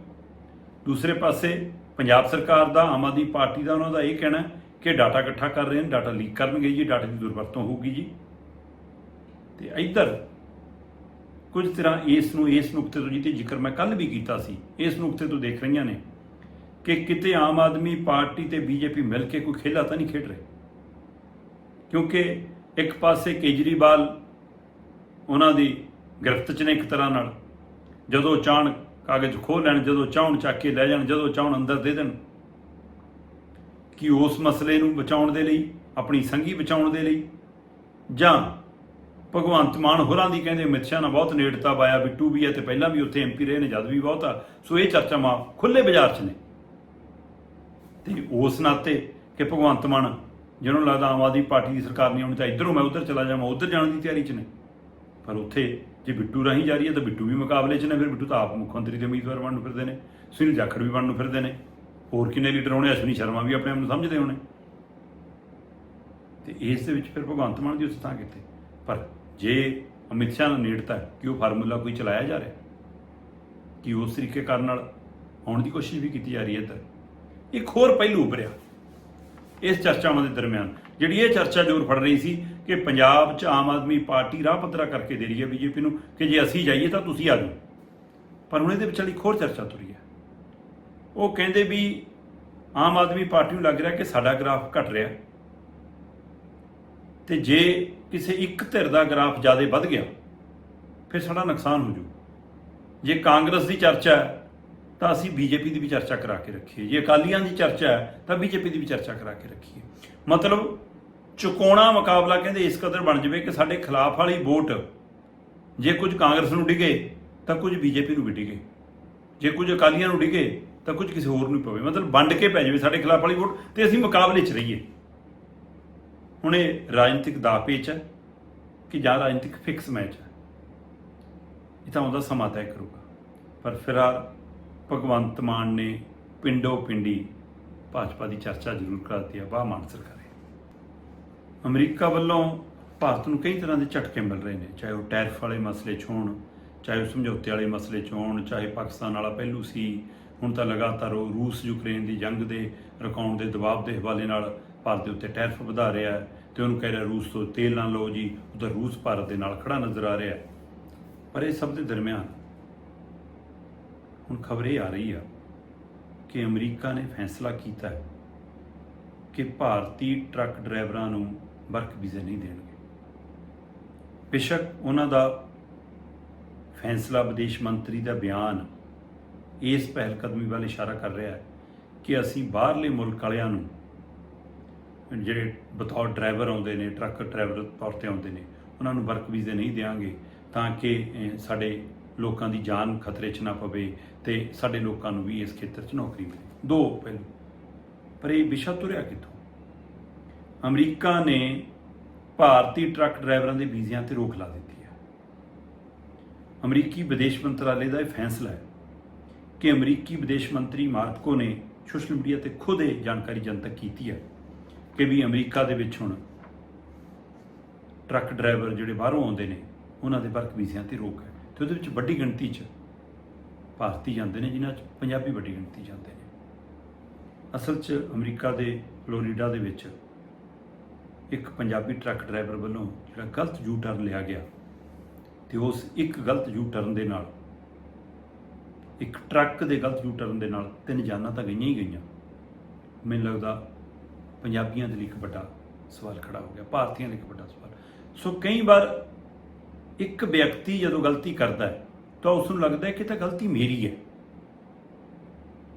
ਦੂਸਰੇ ਪਾਸੇ, ਪੰਜਾਬ ਸਰਕਾਰ ਦਾ, ਆਮ ਆਦਮੀ ਪਾਰਟੀ ਦਾ, ਉਹਨਾਂ ਦਾ ਇਹ ਕਹਿਣਾ ਕਿ ਡਾਟਾ ਇਕੱਠਾ ਕਰ ਰਹੇ ਨੇ, ਡਾਟਾ ਲੀਕ ਕਰਨਗੇ ਜੀ, ਡਾਟਾ ਦੀ ਦੁਰਵਰਤੋਂ ਹੋਊਗੀ ਜੀ। ਤੇ ਇੱਧਰ, ਕੁਝ ਤਰ੍ਹਾਂ ਇਸ ਨੂੰ, ਇਸ ਨੁਕਤੇ ਤੋਂ ਜਿੱਤੇ ਜ਼ਿਕਰ ਮੈਂ ਕੱਲ ਵੀ ਕੀਤਾ ਸੀ। ਇਸ ਨੁਕਤੇ ਤੋਂ ਦੇਖ ਰਹੀਆਂ ਨੇ ਕਿ ਕਿਤੇ ਆਮ ਆਦਮੀ ਪਾਰਟੀ ਤੇ ਬੀਜੇਪੀ ਮਿਲ ਕੇ ਕੋਈ ਖੇਲਾ ਤਾਂ ਨਹੀਂ ਖੇਡ ਰਹੇ। ਕਿਉਂਕਿ ਇੱਕ ਪਾਸੇ ਕੇਜਰੀਵਾਲ ਉਹਨਾਂ ਦੀ ਗ੍ਰਿਫਤ 'ਚ ਨੇ ਇੱਕ ਤਰ੍ਹਾਂ ਨਾਲ, ਜਦੋਂ ਚਾਹਣ ਕਾਗਜ਼ ਖੋਹ ਲੈਣ, ਜਦੋਂ ਚਾਹਣ ਚੱਕ ਕੇ ਲੈ ਜਾਣ, ਜਦੋਂ ਚਾਹਣ ਅੰਦਰ ਦੇ ਦੇਣ, ਕਿ ਉਸ ਮਸਲੇ ਨੂੰ ਬਚਾਉਣ ਦੇ ਲਈ, ਆਪਣੀ ਸੰਗੀ ਬਚਾਉਣ ਦੇ ਲਈ, ਜਾਂ ਭਗਵੰਤ ਮਾਨ ਹੋਰਾਂ ਦੀ ਕਹਿੰਦੇ ਅਮਿਤ ਸ਼ਾਹ ਨਾਲ ਬਹੁਤ ਨੇੜਤਾ ਪਾਇਆ ਬਿੱਟੂ ਵੀ ਹੈ ਤੇ ਪਹਿਲਾਂ ਵੀ ਉੱਥੇ ਐਮਪੀ ਰਹੇ ਨੇ, ਜਦ ਵੀ ਬਹੁਤ ਆ, ਸੋ ਇਹ ਚਰਚਾ ਮਾ ਖੁੱਲੇ ਬਾਜ਼ਾਰ 'ਚ ਨੇ। ਤੇ ਉਸ ਨਾਤੇ ਕਿ ਭਗਵੰਤ ਮਾਨ ਜਿਹਨੂੰ ਲੱਗਦਾ ਆਮ ਆਦਮੀ ਪਾਰਟੀ ਦੀ ਸਰਕਾਰ ਨਹੀਂ ਆਉਣੀ ਤਾਂ ਇੱਧਰੋਂ ਮੈਂ ਉੱਧਰ ਚਲਾ ਜਾਵਾਂ, ਉੱਧਰ ਜਾਣ ਦੀ ਤਿਆਰੀ 'ਚ ਨੇ। ਪਰ ਉੱਥੇ ਜੇ ਬਿੱਟੂ ਰਾਹੀਂ ਜਾ ਰਹੀ ਹੈ ਤਾਂ ਬਿੱਟੂ ਵੀ ਮੁਕਾਬਲੇ 'ਚ ਨੇ, ਫਿਰ ਬਿੱਟੂ ਤਾਂ ਆਪ ਮੁੱਖ ਮੰਤਰੀ ਦੇ ਉਮੀਦਵਾਰ ਬਣਨ ਨੂੰ ਫਿਰਦੇ ਨੇ, ਸੁਨੀਲ ਜਾਖੜ ਵੀ ਬਣਨ ਨੂੰ ਫਿਰਦੇ ਨੇ। ਹੋਰ ਕਿੰਨੇ ਲੀਡਰ ਹੋਣੇ? ਅਸ਼ਵਨੀ ਸ਼ਰਮਾ ਵੀ ਆਪਣੇ ਆਪ ਨੂੰ ਸਮਝਦੇ ਹੋਣੇ। ਤੇ ਇਸ ਦੇ ਵਿੱਚ ਫਿਰ ਭਗਵੰਤ ਮਾਨ ਦੀ ਉਸ ਥਾਂ ਕਿੱਥੇ? ਪਰ ਜੇ ਅਮਿਤ ਸ਼ਾਹ ਨਾਲ ਨੇੜਤਾ ਕਿ ਉਹ ਫਾਰਮੂਲਾ ਕੋਈ ਚਲਾਇਆ ਜਾ ਰਿਹਾ, ਕਿ ਉਸ ਤਰੀਕੇ ਕਰਨ ਨਾਲ ਆਉਣ ਦੀ ਕੋਸ਼ਿਸ਼ ਵੀ ਕੀਤੀ ਜਾ ਰਹੀ ਹੈ ਇੱਧਰ। ਇੱਕ ਹੋਰ ਪਹਿਲੂ ਉਭਰਿਆ। ਇਸ ਚਰਚਾਵਾਂ ਦੇ ਦਰਮਿਆਨ। ਜਿਹੜੀ ਇਹ ਚਰਚਾ ਜ਼ੋਰ ਫੜ ਰਹੀ ਸੀ ਕਿ ਪੰਜਾਬ 'ਚ ਆਮ ਆਦਮੀ ਪਾਰਟੀ ਰਾਹ ਪੱਧਰਾ ਕਰਕੇ ਦੇ ਰਹੀ ਹੈ ਬੀਜੇਪੀ ਨੂੰ ਕਿ ਜੇ ਅਸੀਂ ਜਾਈਏ ਤਾਂ ਤੁਸੀਂ ਆ ਜਾਓ। ਪਰ ਹੁਣ ਇਹਦੇ ਵਿਚਾਲੀ ਇੱਕ ਹੋਰ ਚਰਚਾ ਤੁਰੀ ਹੈ। ਉਹ ਕਹਿੰਦੇ ਵੀ ਆਮ ਆਦਮੀ ਪਾਰਟੀ ਨੂੰ ਲੱਗ ਰਿਹਾ ਕਿ ਸਾਡਾ ਗ੍ਰਾਫ ਘਟ ਰਿਹਾ ਤੇ ਜੇ ਕਿਸੇ ਇੱਕ ਧਿਰ ਦਾ ਗ੍ਰਾਫ ਜ਼ਿਆਦਾ ਵੱਧ ਗਿਆ, ਫਿਰ ਸਾਡਾ ਨੁਕਸਾਨ ਹੋ ਜੂ ਜੇ ਕਾਂਗਰਸ ਦੀ ਚਰਚਾ ਹੈ ਤਾਂ ਅਸੀਂ ਬੀਜੇਪੀ ਦੀ ਵੀ ਚਰਚਾ ਕਰਾ ਕੇ ਰੱਖੀਏ। ਜੇ ਅਕਾਲੀਆਂ ਦੀ ਚਰਚਾ ਹੈ, ਤਾਂ ਬੀਜੇਪੀ ਦੀ ਵੀ ਚਰਚਾ ਕਰਾ ਕੇ ਰੱਖੀਏ। ਮਤਲਬ ਚੁਕੋਣਾ ਮੁਕਾਬਲਾ ਕਹਿੰਦੇ ਇਸ ਕਦਰ ਬਣ ਜਾਵੇ ਕਿ ਸਾਡੇ ਖਿਲਾਫ ਵਾਲੀ ਵੋਟ ਜੇ ਕੁਝ ਕਾਂਗਰਸ ਨੂੰ ਡਿਗੇ, ਤਾਂ ਕੁਝ ਬੀਜੇਪੀ ਨੂੰ ਵੀ ਡਿਗੇ। ਜੇ ਕੁਝ ਅਕਾਲੀਆਂ ਨੂੰ ਡਿਗੇ, ਤਾਂ ਕੁਝ ਕਿਸੇ ਹੋਰ ਨੂੰ ਪਵੇ। ਮਤਲਬ ਵੰਡ ਕੇ ਪੈ ਜਾਵੇ ਸਾਡੇ ਖਿਲਾਫ ਵਾਲੀ ਵੋਟ ਤੇ ਅਸੀਂ ਮੁਕਾਬਲੇ 'ਚ ਰਹੀਏ। ਹੁਣ ਇਹ ਰਾਜਨੀਤਿਕ ਦਾ ਪੇਚ ਹੈ ਕਿ ਜਾਂ ਰਾਜਨੀਤਿਕ ਫਿਕਸ ਮੈਚ ਹੈ। ਇਹ ਤਾਂ ਉਹਦਾ ਸਮਾਂ ਤੈਅ ਕਰੂਗਾ। ਪਰ ਫਿਲਹਾਲ ਭਗਵੰਤ ਮਾਨ ਨੇ ਪਿੰਡੋ ਪਿੰਡੀ ਭਾਜਪਾ ਦੀ ਚਰਚਾ ਜ਼ਰੂਰ ਕਰਤੀ ਆ ਬਾਹ ਮਾਨ ਸਰਕਾਰੇ। ਅਮਰੀਕਾ ਵੱਲੋਂ ਭਾਰਤ ਨੂੰ ਕਈ ਤਰ੍ਹਾਂ ਦੇ ਝਟਕੇ ਮਿਲ ਰਹੇ ਨੇ, ਚਾਹੇ ਉਹ ਟੈਰਫ ਵਾਲੇ ਮਸਲੇ 'ਚ ਹੋਣ, ਚਾਹੇ ਉਹ ਸਮਝੌਤੇ ਵਾਲੇ ਮਸਲੇ 'ਚ ਹੋਣ, ਚਾਹੇ ਪਾਕਿਸਤਾਨ ਵਾਲਾ ਪਹਿਲੂ ਸੀ, ਹੁਣ ਤਾਂ ਲਗਾਤਾਰ ਉਹ ਰੂਸ ਯੂਕਰੇਨ ਦੀ ਜੰਗ ਦੇ ਰਕਾਉਣ ਦੇ ਦਬਾਅ ਦੇ ਹਵਾਲੇ ਨਾਲ ਭਾਰਤ ਦੇ ਉੱਤੇ ਟੈਰਫ ਵਧਾ ਰਿਹਾ ਹੈ ਤੇ ਉਹਨੂੰ ਕਹਿ ਰਿਹਾ ਰੂਸ ਤੋਂ ਤੇਲ ਨਾ ਲਓ ਜੀ, ਉਧਰ ਰੂਸ ਭਾਰਤ ਦੇ ਨਾਲ ਖੜਾ ਨਜ਼ਰ ਆ ਰਿਹਾ ਪਰ ਇਹ ਸਭ ਦੇ ਦਰਮਿਆਨ ਹੁਣ ਖਬਰ ਇਹ ਆ ਰਹੀ ਆ ਕਿ ਅਮਰੀਕਾ ਨੇ ਫੈਸਲਾ ਕੀਤਾ ਹੈ ਕਿ ਭਾਰਤੀ ਟਰੱਕ ਡਰਾਈਵਰਾਂ ਨੂੰ ਵਰਕ ਵੀਜ਼ੇ ਨਹੀਂ ਦੇਣਗੇ। ਬੇਸ਼ੱਕ ਉਹਨਾਂ ਦਾ ਫੈਸਲਾ ਵਿਦੇਸ਼ ਮੰਤਰੀ ਦਾ ਬਿਆਨ ਇਸ ਪਹਿਲ ਕਦਮੀ ਵੱਲ ਇਸ਼ਾਰਾ ਕਰ ਰਿਹਾ ਹੈ ਕਿ ਅਸੀਂ ਬਾਹਰਲੇ ਮੁਲਕ ਵਾਲਿਆਂ ਨੂੰ ਜਿਹੜੇ ਬਤੌਰ ਡਰਾਈਵਰ ਆਉਂਦੇ ਨੇ, ਟਰੱਕ ਡਰਾਈਵਰ ਤੌਰ ਤੇ ਆਉਂਦੇ ਨੇ, ਉਹਨਾਂ ਨੂੰ ਵਰਕ ਵੀਜ਼ੇ ਨਹੀਂ ਦੇਵਾਂਗੇ ਤਾਂ ਕਿ ਸਾਡੇ ਲੋਕਾਂ ਦੀ ਜਾਨ ਖਤਰੇ 'ਚ ਨਾ ਪਵੇ ਤੇ ਸਾਡੇ ਲੋਕਾਂ ਨੂੰ ਵੀ ਇਸ ਖੇਤਰ 'ਚ ਨੌਕਰੀ ਮਿਲੇ। ਦੋ ਪਹਿਲੂ। ਪਰ ਇਹ ਵਿਸ਼ਾ ਤੁਰਿਆ ਕਿੱਥੋਂ? ਅਮਰੀਕਾ ਨੇ ਭਾਰਤੀ ਟਰੱਕ ਡਰਾਈਵਰਾਂ ਦੇ ਵੀਜ਼ਿਆਂ ਤੇ ਰੋਕ ਲਾ ਦਿੱਤੀ ਹੈ। ਅਮਰੀਕੀ ਵਿਦੇਸ਼ ਮੰਤਰਾਲੇ ਦਾ ਇਹ ਫੈਸਲਾ ਹੈ ਕਿ ਅਮਰੀਕੀ ਵਿਦੇਸ਼ ਮੰਤਰੀ ਮਾਰਕੋ ਨੇ ਸੋਸ਼ਲ ਮੀਡੀਆ ਤੇ ਖੁਦ ਇਹ ਜਾਣਕਾਰੀ ਜਨਤਕ ਕੀਤੀ ਹੈ ਕਿ ਵੀ ਅਮਰੀਕਾ ਦੇ ਵਿੱਚ ਹੁਣ ਟਰੱਕ ਡਰਾਈਵਰ ਜਿਹੜੇ ਬਾਹਰੋਂ ਆਉਂਦੇ ਨੇ, ਉਹਨਾਂ ਦੇ ਵਰਕ ਵੀਜ਼ਿਆਂ ਤੇ ਰੋਕ ਹੈ। ਤੇ ਉਹਦੇ ਵਿੱਚ ਵੱਡੀ ਗਿਣਤੀ 'ਚ ਭਾਰਤੀ ਜਾਂਦੇ ਨੇ, ਜਿਨ੍ਹਾਂ 'ਚ ਪੰਜਾਬੀ ਵੱਡੀ ਗਿਣਤੀ ਜਾਂਦੇ ਨੇ। ਅਸਲ 'ਚ ਅਮਰੀਕਾ ਦੇ, ਫਲੋਰੀਡਾ ਦੇ ਵਿੱਚ ਇੱਕ ਪੰਜਾਬੀ ਟਰੱਕ ਡਰਾਈਵਰ ਵੱਲੋਂ ਜਿਹੜਾ ਗਲਤ ਯੂ ਟਰਨ ਲਿਆ ਗਿਆ ਤੇ ਉਸ ਇੱਕ ਗਲਤ ਯੂ ਟਰਨ ਦੇ ਨਾਲ, ਇੱਕ ਟਰੱਕ ਦੇ ਗਲਤ ਯੂ ਟਰਨ ਦੇ ਨਾਲ ਤਿੰਨ ਜਾਨਾਂ ਤਾਂ ਗਈਆਂ ਹੀ ਗਈਆਂ। ਮੈਨੂੰ ਲੱਗਦਾ ਪੰਜਾਬੀਆਂ ਦੇ ਲਈ ਇੱਕ ਵੱਡਾ ਸਵਾਲ ਖੜਾ ਹੋ ਗਿਆ, ਭਾਰਤੀਆਂ ਲਈ ਇੱਕ ਵੱਡਾ ਸਵਾਲ। ਸੋ ਕਈ ਵਾਰ ਇੱਕ ਵਿਅਕਤੀ ਜਦੋਂ ਗਲਤੀ ਕਰਦਾ ਹੈ, ਤਾਂ ਉਸ ਨੂੰ ਲੱਗਦਾ ਹੈ ਕਿ ਤਾਂ ਗਲਤੀ ਮੇਰੀ ਹੈ।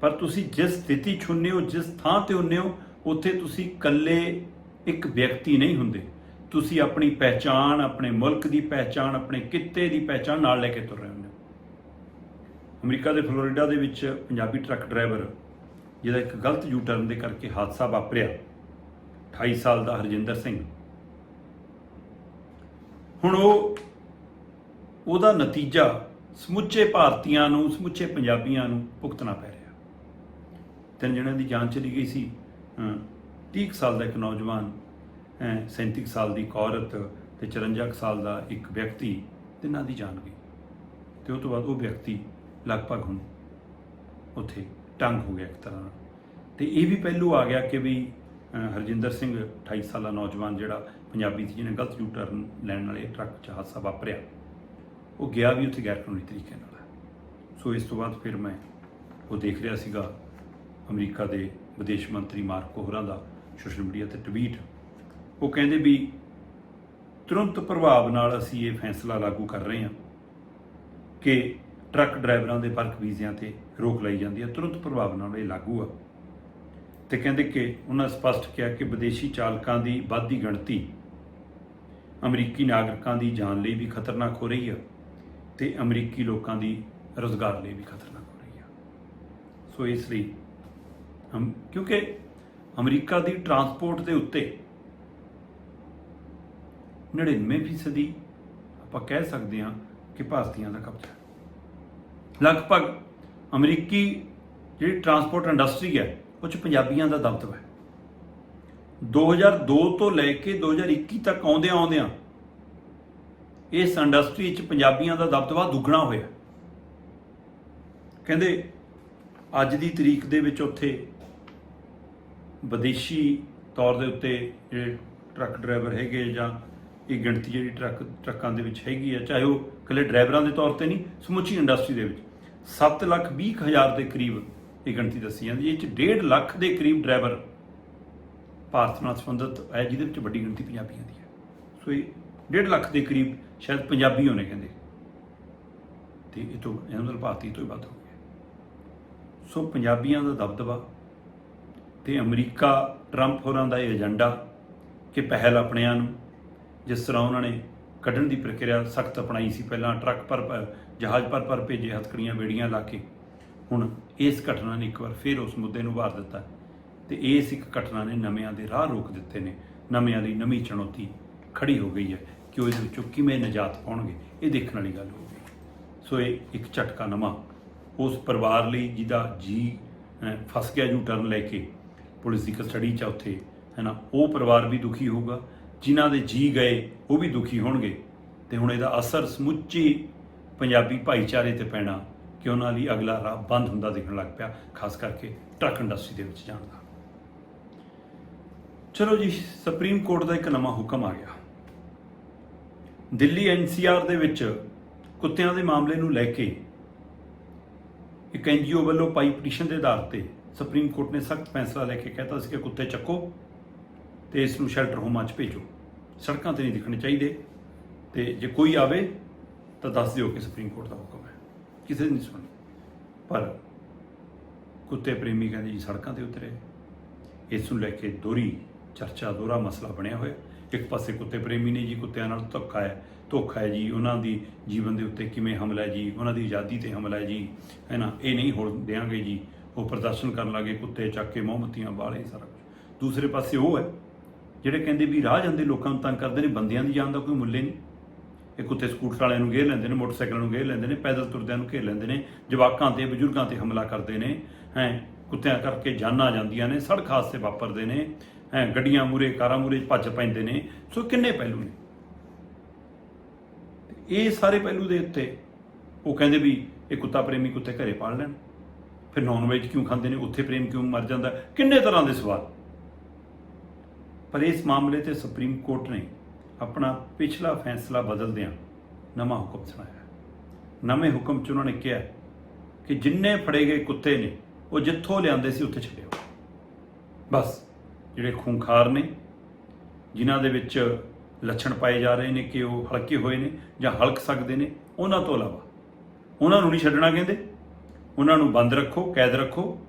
ਪਰ ਤੁਸੀਂ ਜਿਸ ਸਥਿਤੀ 'ਚ ਹੁੰਦੇ ਹੋ, ਜਿਸ ਥਾਂ ਤੇ ਹੁੰਦੇ ਹੋ, ਉੱਥੇ ਤੁਸੀਂ ਇਕੱਲੇ ਇੱਕ ਵਿਅਕਤੀ ਨਹੀਂ ਹੁੰਦੇ। ਤੁਸੀਂ ਆਪਣੀ ਪਹਿਚਾਣ, ਆਪਣੇ ਮੁਲਕ ਦੀ ਪਹਿਚਾਣ, ਆਪਣੇ ਕਿੱਤੇ ਦੀ ਪਹਿਚਾਣ ਨਾਲ ਲੈ ਕੇ ਤੁਰ ਰਹੇ ਹੁੰਦੇ ਹੋ। ਅਮਰੀਕਾ ਦੇ ਫਲੋਰੀਡਾ ਦੇ ਵਿੱਚ ਪੰਜਾਬੀ ਟਰੱਕ ਡਰਾਈਵਰ, ਜਿਹਦਾ ਇੱਕ ਗਲਤ ਯੂ ਟਰਨ ਦੇ ਕਰਕੇ ਹਾਦਸਾ ਵਾਪਰਿਆ 28 ਸਾਲ ਦਾ ਹਰਜਿੰਦਰ ਸਿੰਘ। ਹੁਣ ਉਹ ਉਹਦਾ ਨਤੀਜਾ ਸਮੁੱਚੇ ਭਾਰਤੀਆਂ ਨੂੰ, ਸਮੁੱਚੇ ਪੰਜਾਬੀਆਂ ਨੂੰ ਭੁਗਤਣਾ ਪੈ ਰਿਹਾ। ਤਿੰਨ ਜਣਿਆਂ ਦੀ ਜਾਨ ਚਲੀ ਗਈ ਸੀ। ਅਹ 30 ਕੁ ਸਾਲ ਦਾ ਇੱਕ ਨੌਜਵਾਨ, ਅਹ 37 ਕੁ ਸਾਲ ਦੀ ਇੱਕ ਔਰਤ ਤੇ 54 ਕੁ ਸਾਲ ਦਾ ਇੱਕ ਵਿਅਕਤੀ, ਤਿੰਨਾਂ ਦੀ ਜਾਨ ਗਈ। ਤੇ ਉਹ ਤੋਂ ਬਾਅਦ ਉਹ ਵਿਅਕਤੀ ਲਗਭਗ ਹੁਣ ਉੱਥੇ ਟੰਗ ਹੋ ਗਿਆ ਇੱਕ ਤਰ੍ਹਾਂ ਨਾਲ। ਤੇ ਇਹ ਵੀ ਪਹਿਲੂ ਆ ਗਿਆ ਕਿ ਵੀ ਹਰਜਿੰਦਰ ਸਿੰਘ 28 ਸਾਲਾ ਨੌਜਵਾਨ ਜਿਹੜਾ ਪੰਜਾਬੀ ਸੀ, ਜਿਹਨੇ ਗਲਤ ਯੂ ਟਰਨ ਲੈਣ ਵਾਲੇ ਟਰੱਕ 'ਚ ਹਾਦਸਾ ਵਾਪਰਿਆ। ਉਹ ਗਿਆ ਵੀ ਉੱਥੇ ਗੈਰ ਕਾਨੂੰਨੀ ਤਰੀਕੇ ਨਾਲ। ਸੋ ਇਸ ਤੋਂ ਬਾਅਦ ਫਿਰ ਮੈਂ ਉਹ ਦੇਖ ਰਿਹਾ ਸੀਗਾ ਅਮਰੀਕਾ ਦੇ ਵਿਦੇਸ਼ ਮੰਤਰੀ ਮਾਰਕੋ ਹੋਰਾਂ ਦਾ ਸੋਸ਼ਲ ਮੀਡੀਆ ਤੇ ਟਵੀਟ। ਉਹ ਕਹਿੰਦੇ ਵੀ ਤੁਰੰਤ ਪ੍ਰਭਾਵ ਨਾਲ ਅਸੀਂ ਇਹ ਫੈਸਲਾ ਲਾਗੂ ਕਰ ਰਹੇ ਹਾਂ ਕਿ ਟਰੱਕ ਡਰਾਈਵਰਾਂ ਦੇ ਵਰਕ ਵੀਜ਼ਿਆਂ ਤੇ ਰੋਕ ਲਾਈ ਜਾਂਦੀ ਹੈ, ਤੁਰੰਤ ਪ੍ਰਭਾਵ ਨਾਲ ਇਹ ਲਾਗੂ ਆ। ਤੇ ਕਹਿੰਦੇ ਕਿ ਉਹਨਾਂ ਸਪਸ਼ਟ ਕਿਹਾ ਕਿ ਵਿਦੇਸ਼ੀ ਚਾਲਕਾਂ ਦੀ ਵੱਧਦੀ ਗਿਣਤੀ ਅਮਰੀਕੀ ਨਾਗਰਿਕਾਂ ਦੀ ਜਾਨ ਲਈ ਵੀ ਖਤਰਨਾਕ ਹੋ ਰਹੀ ਹੈ ਤੇ ਅਮਰੀਕੀ ਲੋਕਾਂ ਦੀ ਰੋਜ਼ਗਾਰ ਲਈ ਵੀ ਖਤਰਨਾਕ ਹੋ ਰਹੀ ਹੈ ਸੋ ਇਸ ਲਈ ਹਮ ਕਿਉਂਕਿ ਅਮਰੀਕਾ ਦੀ ਟਰਾਂਸਪੋਰਟ ਦੇ ਉੱਤੇ 99% ਆਪਾਂ ਕਹਿ ਸਕਦੇ ਹਾਂ ਕਿ ਭਾਰਤੀਆਂ ਦਾ ਕਬਜ਼ਾ ਹੈ। ਲਗਭਗ ਅਮਰੀਕੀ ਜਿਹੜੀ ਟਰਾਂਸਪੋਰਟ ਇੰਡਸਟਰੀ ਹੈ, ਉਹ 'ਚ ਪੰਜਾਬੀਆਂ ਦਾ ਦਬਦਬਾ ਹੈ। 2002 ਤੋਂ ਲੈ ਕੇ 2021 ਤੱਕ ਆਉਂਦਿਆਂ ਆਉਂਦਿਆਂ ਇਸ ਇੰਡਸਟਰੀ 'ਚ ਪੰਜਾਬੀਆਂ ਦਾ ਦਬਦਬਾ ਦੁੱਗਣਾ ਹੋਇਆ। ਕਹਿੰਦੇ ਅੱਜ ਦੀ ਤਰੀਕ ਦੇ ਵਿੱਚ ਉੱਥੇ ਵਿਦੇਸ਼ੀ ਤੌਰ ਦੇ ਉੱਤੇ ਜਿਹੜੇ ਟਰੱਕ ਡਰਾਈਵਰ ਹੈਗੇ ਜਾਂ ਇਹ ਗਿਣਤੀ ਜਿਹੜੀ ਟਰੱਕ, ਟਰੱਕਾਂ ਦੇ ਵਿੱਚ ਹੈਗੀ ਆ, ਚਾਹੇ ਉਹ ਇਕੱਲੇ ਡਰਾਈਵਰਾਂ ਦੇ ਤੌਰ ਤੇ ਨਹੀਂ, ਸਮੁੱਚੀ ਇੰਡਸਟਰੀ ਦੇ ਵਿੱਚ। 7 ਲੱਖ 20 ਕੁ ਹਜ਼ਾਰ ਦੇ ਕਰੀਬ ਇਹ ਗਿਣਤੀ ਦੱਸੀ ਜਾਂਦੀ ਇਹ ਚ 1.5 ਲੱਖ ਦੇ ਕਰੀਬ ਡਰਾਈਵਰ ਭਾਰਤ ਨਾਲ ਸੰਬੰਧਿਤ ਹੈ, ਜਿਹਦੇ ਵਿੱਚ ਵੱਡੀ ਗਿਣਤੀ ਪੰਜਾਬੀਆਂ ਦੀ ਹੈ। ਸੋ ਇਹ 1.5 ਲੱਖ ਦੇ ਕਰੀਬ ਸ਼ਾਇਦ ਪੰਜਾਬੀ ਹੋਣੇ ਕਹਿੰਦੇ। ਤੇ ਇਹ ਤੋਂ ਇਹਨਾਂ ਮਤਲਬ ਭਾਰਤੀ ਤੋਂ ਹੀ ਵੱਧ ਹੋ ਗਿਆ। ਸੋ ਪੰਜਾਬੀਆਂ ਦਾ ਦਬਦਬਾ ਤੇ ਅਮਰੀਕਾ ਟਰੰਪ ਹੋਰਾਂ ਦਾ ਇਹ ਏਜੰਡਾ ਕਿ ਪਹਿਲ ਆਪਣਿਆਂ ਨੂੰ, ਜਿਸ ਤਰ੍ਹਾਂ ਉਹਨਾਂ ਨੇ ਕੱਢਣ ਦੀ ਪ੍ਰਕਿਰਿਆ ਸਖਤ ਅਪਣਾਈ ਸੀ। ਪਹਿਲਾਂ ਟਰੱਕ ਪਰ ਪਰ- ਜਹਾਜ਼ ਪਰ ਪਰ ਭੇਜੇ ਹਥਕੜੀਆਂ ਬੇੜੀਆਂ ਲਾ ਕੇ। ਹੁਣ ਇਸ ਘਟਨਾ ਨੇ ਇੱਕ ਵਾਰ ਫਿਰ ਉਸ ਮੁੱਦੇ ਨੂੰ ਉਭਾਰ ਦਿੱਤਾ। ਤੇ ਇਸ ਇੱਕ ਘਟਨਾ ਨੇ ਨਵਿਆਂ ਦੇ ਰਾਹ ਰੋਕ ਦਿੱਤੇ ਨੇ। ਨਵਿਆਂ ਲਈ ਨਵੀਂ ਚੁਣੌਤੀ ਖੜੀ ਹੋ ਗਈ ਹੈ। ਕਿ ਉਹ ਇਹਦੇ ਵਿੱਚੋਂ ਕਿਵੇਂ ਨਜਾਤ ਪਾਉਣਗੇ, ਇਹ ਦੇਖਣ ਵਾਲੀ ਗੱਲ ਹੋਵੇ ਸੋ ਇਹ ਇੱਕ ਝਟਕਾ ਨਵਾਂ ਉਸ ਪਰਿਵਾਰ ਲਈ ਜਿਹਦਾ ਜੀ ਫਸ ਗਿਆ ਯੂ ਟਰਨ ਲੈ ਕੇ, ਪੁਲਿਸ ਦੀ ਕਸਟਡੀ ਚ ਉੱਥੇ, ਹੈ ਨਾ? ਉਹ ਪਰਿਵਾਰ ਵੀ ਦੁਖੀ ਹੋਊਗਾ, ਜਿਨ੍ਹਾਂ ਦੇ ਜੀ ਗਏ, ਉਹ ਵੀ ਦੁਖੀ ਹੋਣਗੇ। ਤੇ ਹੁਣ ਇਹਦਾ ਅਸਰ ਸਮੁੱਚੀ ਪੰਜਾਬੀ ਭਾਈਚਾਰੇ ਤੇ ਪੈਣਾ ਕਿ ਉਹਨਾਂ ਲਈ ਅਗਲਾ ਰਾਹ ਬੰਦ ਹੁੰਦਾ ਦਿਖਣ ਲੱਗ ਪਿਆ, ਖਾਸ ਕਰਕੇ ਟਰੱਕ ਇੰਡਸਟਰੀ ਦੇ ਵਿੱਚ ਜਾਣ ਦਾ। ਚਲੋ ਜੀ, ਸੁਪਰੀਮ ਕੋਰਟ ਦਾ ਇੱਕ ਨਵਾਂ ਹੁਕਮ ਆ ਗਿਆ। ਦਿੱਲੀ ਐਨਸੀਆਰ ਦੇ ਵਿੱਚ ਕੁੱਤਿਆਂ ਦੇ ਮਾਮਲੇ ਨੂੰ ਲੈ ਕੇ ਇੱਕ ਐਨਜੀਓ ਵੱਲੋਂ ਪਾਈ ਪਟੀਸ਼ਨ ਦੇ ਆਧਾਰ ਤੇ ਸੁਪਰੀਮ ਕੋਰਟ ਨੇ ਸਖਤ ਫੈਸਲਾ ਲੈ ਕੇ ਕਹਿਤਾ ਸੀ ਕਿ ਕੁੱਤੇ ਚੱਕੋ ਤੇ ਇਸ ਨੂੰ ਸ਼ੈਲਟਰ ਹੋਮਾਂ 'ਚ ਭੇਜੋ। ਸੜਕਾਂ ਤੇ ਨਹੀਂ ਦਿਖਣੇ ਚਾਹੀਦੇ ਤੇ ਜੇ ਕੋਈ ਆਵੇ ਤਾਂ ਦੱਸ ਦਿਓ ਕਿ ਸੁਪਰੀਮ ਕੋਰਟ ਦਾ ਹੁਕਮ ਹੈ। ਕਿਸੇ ਦੀ ਨਹੀਂ ਸੁਣੀ ਪਰ ਕੁੱਤੇ ਪ੍ਰੇਮੀ ਕਹਿੰਦੇ ਜੀ ਸੜਕਾਂ ਤੇ ਉਤਰੇ। ਇਸ ਨੂੰ ਲੈ ਕੇ ਦੋਹਰੀ ਚਰਚਾ, ਦੋਹਰਾ ਮਸਲਾ ਬਣਿਆ ਹੋਇਆ। ਇੱਕ ਪਾਸੇ ਕੁੱਤੇ ਪ੍ਰੇਮੀ ਨੇ ਜੀ, ਕੁੱਤਿਆਂ ਨਾਲ ਧੋਖਾ ਹੈ ਧੋਖਾ ਹੈ ਜੀ। ਉਹਨਾਂ ਦੀ ਜੀਵਨ ਦੇ ਉੱਤੇ ਕਿਵੇਂ ਹਮਲਾ ਹੈ ਜੀ? ਉਹਨਾਂ ਦੀ ਆਜ਼ਾਦੀ ਤੇ ਹਮਲਾ ਹੈ ਜੀ। ਹੈ ਨਾ? ਇਹ ਨਹੀਂ ਹੋਣ ਦੇਾਂਗੇ ਜੀ। ਉਹ ਪ੍ਰਦਰਸ਼ਨ ਕਰਨ ਲੱਗੇ ਕੁੱਤੇ ਚੱਕ ਕੇ ਮੋਮਬੱਤੀਆਂ ਬਾਲੇ ਸਾਰਾ ਕੁਝ ਦੂਸਰੇ ਪਾਸੇ ਉਹ ਹੈ, ਜਿਹੜੇ ਕਹਿੰਦੇ ਵੀ ਰਾਹ ਜਾਂਦੇ ਲੋਕਾਂ ਨੂੰ ਤੰਗ ਕਰਦੇ ਨੇ, ਬੰਦਿਆਂ ਦੀ ਜਾਨ ਦਾ ਕੋਈ ਮੁੱਲ ਹੀ ਨਹੀਂ। ਇਹ ਕੁੱਤੇ ਸਕੂਟਰ ਵਾਲਿਆਂ ਨੂੰ ਘੇਰ ਲੈਂਦੇ ਨੇ, ਮੋਟਰਸਾਈਕਲ ਨੂੰ ਘੇਰ ਲੈਂਦੇ ਨੇ, ਪੈਦਲ ਤੁਰਦਿਆਂ ਨੂੰ ਘੇਰ ਲੈਂਦੇ ਨੇ, ਜਵਾਕਾਂ ਤੇ, ਬਜ਼ੁਰਗਾਂ ਤੇ ਹਮਲਾ ਕਰਦੇ ਨੇ। ਹੈ? ਕੁੱਤਿਆਂ ਕਰਕੇ ਜਾਨਾਂ ਜਾਂਦੀਆਂ ਨੇ, ਸੜਕ ਹਾਦਸੇ ਵਾਪਰਦੇ ਨੇ। ਗੱਡੀਆਂ ਮੂਰੇ ਕਾਰਾਂ ਮੂਰੇ ਭੱਜ ਪੈਂਦੇ ਨੇ। ਸੋ ਕਿੰਨੇ ਪਹਿਲੂ ਨੇ? ਇਹ ਸਾਰੇ ਪਹਿਲੂ ਦੇ ਉੱਤੇ ਉਹ ਕਹਿੰਦੇ ਵੀ ਇਹ ਕੁੱਤਾ ਪ੍ਰੇਮੀ ਕੁੱਤੇ ਘਰੇ ਪਾਲ ਲੈਣ। ਫਿਰ ਨੌਨ ਵੈਜ ਕਿਉਂ ਖਾਂਦੇ ਨੇ? ਉੱਥੇ ਪ੍ਰੇਮ ਕਿਉਂ ਮਰ ਜਾਂਦਾ? ਕਿੰਨੇ ਤਰ੍ਹਾਂ ਦੇ ਸਵਾਲ? ਪਰ ਇਸ ਮਾਮਲੇ ਤੇ ਸੁਪਰੀਮ ਕੋਰਟ ਨੇ ਆਪਣਾ ਪਿਛਲਾ ਫੈਸਲਾ ਬਦਲਦਿਆਂ ਨਵਾਂ ਹੁਕਮ ਸੁਣਾਇਆ। ਨਵੇਂ ਹੁਕਮ 'ਚ ਉਹਨਾਂ ਨੇ ਕਿਹਾ ਕਿ ਜਿੰਨੇ ਫੜੇ ਗਏ ਕੁੱਤੇ ਨੇ, ਉਹ ਜਿੱਥੋਂ ਲਿਆਂਦੇ ਸੀ, ਉੱਥੇ ਛੱਡਿਓ। ਬਸ। ਜਿਹੜੇ ਖੂੰਖਾਰ ਨੇ ਜਿਨ੍ਹਾਂ ਦੇ ਵਿੱਚ ਲੱਛਣ ਪਾਏ ਜਾ ਰਹੇ ਨੇ ਕਿ ਉਹ ਹਲਕੇ ਹੋਏ ਨੇ ਜਾਂ ਹਲਕ ਸਕਦੇ ਨੇ ਉਹਨਾਂ ਤੋਂ ਇਲਾਵਾ ਉਹਨਾਂ ਨੂੰ ਨਹੀਂ ਛੱਡਣਾ ਕਹਿੰਦੇ। ਉਹਨਾਂ ਨੂੰ ਬੰਦ ਰੱਖੋ ਕੈਦ ਰੱਖੋ।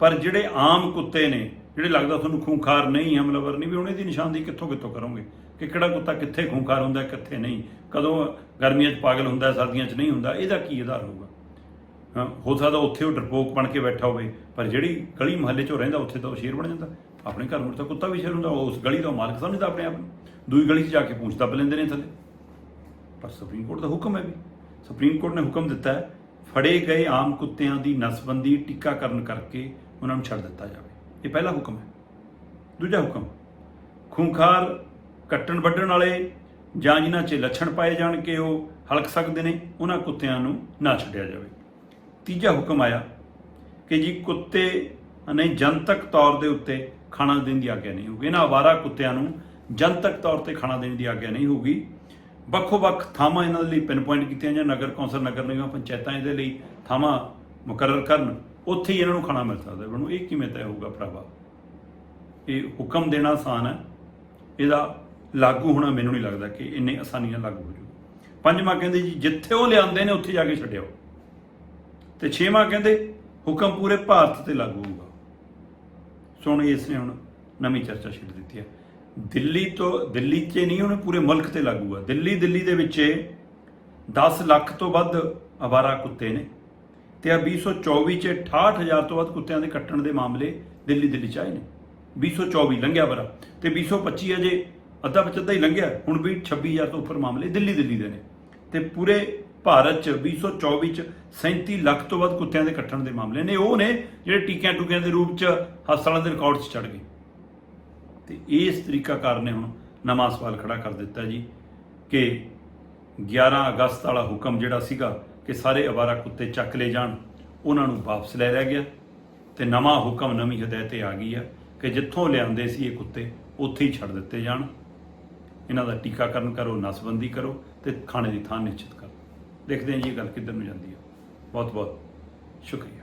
ਪਰ ਜਿਹੜੇ ਆਮ ਕੁੱਤੇ ਨੇ ਜਿਹੜੇ ਲੱਗਦਾ ਤੁਹਾਨੂੰ ਖੂੰਖਾਰ ਨਹੀਂ ਹਮਲਾਵਰ ਨਹੀਂ ਵੀ ਉਹਨੇ ਦੀ ਨਿਸ਼ਾਨਦੀ ਕਿੱਥੋਂ ਕਿੱਥੋਂ ਕਰੋਗੇ? ਕਿ ਕਿਹੜਾ ਕੁੱਤਾ ਕਿੱਥੇ ਖੂੰਖਾਰ ਹੁੰਦਾ ਕਿੱਥੇ ਨਹੀਂ? ਕਦੋਂ ਗਰਮੀਆਂ 'ਚ ਪਾਗਲ ਹੁੰਦਾ ਸਰਦੀਆਂ 'ਚ ਨਹੀਂ ਹੁੰਦਾ ਇਹਦਾ ਕੀ ਆਧਾਰ ਹੋਊਗਾ? ਹਾਂ, ਹੋ ਸਕਦਾ ਉੱਥੇ ਉਹ ਡਰਪੋਕ ਬਣ ਕੇ ਬੈਠਾ ਹੋਵੇ ਪਰ ਜਿਹੜੀ ਗਲੀ ਮੁਹੱਲੇ 'ਚੋਂ ਰਹਿੰਦਾ ਉੱਥੇ ਤਾਂ ਉਹ ਸ਼ੇਰ ਬਣ ਜਾਂਦਾ। ਆਪਣੇ ਘਰ ਮੁੜ ਤਾਂ ਕੁੱਤਾ ਵੀ ਸ਼ੇਰ ਹੁੰਦਾ ਉਹ ਉਸ ਗਲੀ ਦਾ ਮਾਲਕ ਸਮਝਦਾ ਆਪਣੇ ਆਪ ਨੂੰ। ਦੂਈ ਗਲੀ 'ਚ ਜਾ ਕੇ ਪੂਛ ਦੱਬ ਲੈਂਦੇ ਨੇ ਥੱਲੇ। ਪਰ ਸੁਪਰੀਮ ਕੋਰਟ ਦਾ ਹੁਕਮ ਹੈ ਵੀ, ਸੁਪਰੀਮ ਕੋਰਟ ਨੇ ਹੁਕਮ ਦਿੱਤਾ ਹੈ, ਫੜੇ ਗਏ ਆਮ ਕੁੱਤਿਆਂ ਦੀ ਨਸਬੰਦੀ ਟੀਕਾਕਰਨ ਕਰਕੇ ਉਹਨਾਂ ਨੂੰ ਛੱਡ ਦਿੱਤਾ ਜਾਵੇ। ਇਹ ਪਹਿਲਾ ਹੁਕਮ ਹੈ। ਦੂਜਾ ਹੁਕਮ, ਖੂੰਖਾਰ ਕੱਟਣ ਵੱਢਣ ਵਾਲੇ ਜਾਂ ਜਿਨ੍ਹਾਂ 'ਚ ਲੱਛਣ ਪਾਏ ਜਾਣ ਕਿ ਉਹ ਹਲਕ ਸਕਦੇ ਨੇ, ਉਹਨਾਂ ਕੁੱਤਿਆਂ ਨੂੰ ਨਾ ਛੱਡਿਆ ਜਾਵੇ। ਤੀਜਾ ਹੁਕਮ ਆਇਆ ਕਿ ਜੀ ਕੁੱਤੇ ਨੇ ਜਨਤਕ ਤੌਰ ਦੇ ਉੱਤੇ ਖਾਣਾ ਦੇਣ ਦੀ ਆਗਿਆ ਨਹੀਂ ਹੋਊਗੀ। ਇਹਨਾਂ ਆਵਾਰਾ ਕੁੱਤਿਆਂ ਨੂੰ ਜਨਤਕ ਤੌਰ ਤੇ ਖਾਣਾ ਦੇਣ ਦੀ ਆਗਿਆ ਨਹੀਂ ਹੋਊਗੀ। ਵੱਖੋ-ਵੱਖ ਥਾਵਾਂ ਇਹਨਾਂ ਦੇ ਲਈ ਪਿਨ ਪੁਆਇੰਟ ਕੀਤੀਆਂ ਜਾਂ ਨਗਰ ਕੌਂਸਲ, ਨਗਰ ਨਿਗਮ ਪੰਚਾਇਤਾਂ ਇਹਦੇ ਲਈ ਥਾਵਾਂ ਮੁਕਰਰ ਕਰਨ, ਉੱਥੇ ਹੀ ਇਹਨਾਂ ਨੂੰ ਖਾਣਾ ਮਿਲ ਸਕਦਾ। ਬਣੂ ਇਹ ਕਿਵੇਂ ਤੈਅ ਹੋਊਗਾ ਭਰਾਵਾ? ਇਹ ਹੁਕਮ ਦੇਣਾ ਆਸਾਨ ਹੈ। ਇਹਦਾ ਲਾਗੂ ਹੋਣਾ ਮੈਨੂੰ ਨਹੀਂ ਲੱਗਦਾ ਕਿ ਇੰਨੇ ਆਸਾਨੀ ਨਾਲ ਲਾਗੂ ਹੋ ਜੂ ਪੰਜਵਾਂ ਕਹਿੰਦੇ ਜੀ, ਜਿੱਥੇ ਉਹ ਲਿਆਂਦੇ ਨੇ, ਉੱਥੇ ਜਾ ਕੇ ਛੱਡਿਓ। ਤੇ ਛੇਵਾਂ ਕਹਿੰਦੇ, ਹੁਕਮ ਪੂਰੇ ਭਾਰਤ ਤੇ ਲਾਗੂ ਹੋਊਗਾ। ਸੁਣ ਇਸ ਨੇ ਹੁਣ ਨਵੀਂ ਚਰਚਾ ਛੇੜ ਦਿੱਤੀ ਹੈ। ਦਿੱਲੀ ਤੋਂ, ਦਿੱਲੀ 'ਚ ਨਹੀਂ, ਉਹਨੇ ਪੂਰੇ ਮੁਲਕ ਤੇ ਲਾਗੂ ਆ। ਦਿੱਲੀ ਦਿੱਲੀ ਦੇ ਵਿੱਚ 10 ਲੱਖ ਤੋਂ ਵੱਧ ਅਵਾਰਾ ਕੁੱਤੇ ਨੇ ਤੇ ਆ 2024 ਚ 68000 ਤੋਂ ਵੱਧ ਕੁੱਤਿਆਂ ਦੇ ਕੱਟਣ ਦੇ ਮਾਮਲੇ ਦਿੱਲੀ ਦਿੱਲੀ ਚ ਆਏ ਨੇ। 2024 ਲੰਘਿਆ ਬਰਾ ਤੇ 2025 ਅਜੇ ਅੱਧਾ ਪਚੱਧਾ ਹੀ ਲੰਘਿਆ। ਹੁਣ ਵੀ 26000 ਤੋਂ ਉੱਪਰ ਮਾਮਲੇ ਦਿੱਲੀ ਦਿੱਲੀ ਦੇ ਨੇ। ਤੇ ਪੂਰੇ ਭਾਰਤ ਚ 2024 ਚ 37 ਲੱਖ ਤੋਂ ਵੱਧ ਕੁੱਤਿਆਂ ਦੇ ਕੱਟਣ ਦੇ ਮਾਮਲੇ ਨੇ। ਉਹ ਨੇ ਜਿਹੜੇ ਟੀਕਿਆਂ ਟੁਕਿਆਂ ਦੇ ਰੂਪ ਚ ਹਸਪਤਾਲਾਂ ਦੇ ਰਿਕਾਰਡ 'ਚ ਚੜ ਗਏ। ਤੇ ਇਸ ਤਰੀਕਾਕਾਰ ਨੇ ਹੁਣ ਨਵਾਂ ਸਵਾਲ ਖੜਾ ਕਰ ਦਿੱਤਾ ਜੀ ਕਿ 11 ਅਗਸਤ ਵਾਲਾ ਹੁਕਮ ਜਿਹੜਾ ਸੀਗਾ ਕਿ ਸਾਰੇ ਅਵਾਰਾ ਕੁੱਤੇ ਚੱਕ ਲਏ ਜਾਣ, ਉਹਨਾਂ ਨੂੰ ਵਾਪਸ ਲੈ ਲਿਆ ਗਿਆ ਤੇ ਨਵਾਂ ਹੁਕਮ ਨਵੀਂ ਹਦਾਇਤ ਇਹ ਆ ਗਈ ਆ ਕਿ ਜਿੱਥੋਂ ਲਿਆਂਦੇ ਸੀ ਇਹ ਕੁੱਤੇ, ਉੱਥੇ ਹੀ ਛੱਡ ਦਿੱਤੇ ਜਾਣ। ਇਹਨਾਂ ਦਾ ਟੀਕਾਕਰਨ ਕਰੋ, ਨਸਬੰਦੀ ਕਰੋ ਤੇ ਖਾਣੇ ਦੀ ਥਾਂ ਨਿਸ਼ਚਿਤ ਕਰੋ। ਦੇਖਦੇ ਹਾਂ ਜੀ ਇਹ ਗੱਲ ਕਿੱਧਰ ਨੂੰ ਜਾਂਦੀ ਹੈ। ਬਹੁਤ ਬਹੁਤ ਸ਼ੁਕਰੀਆ।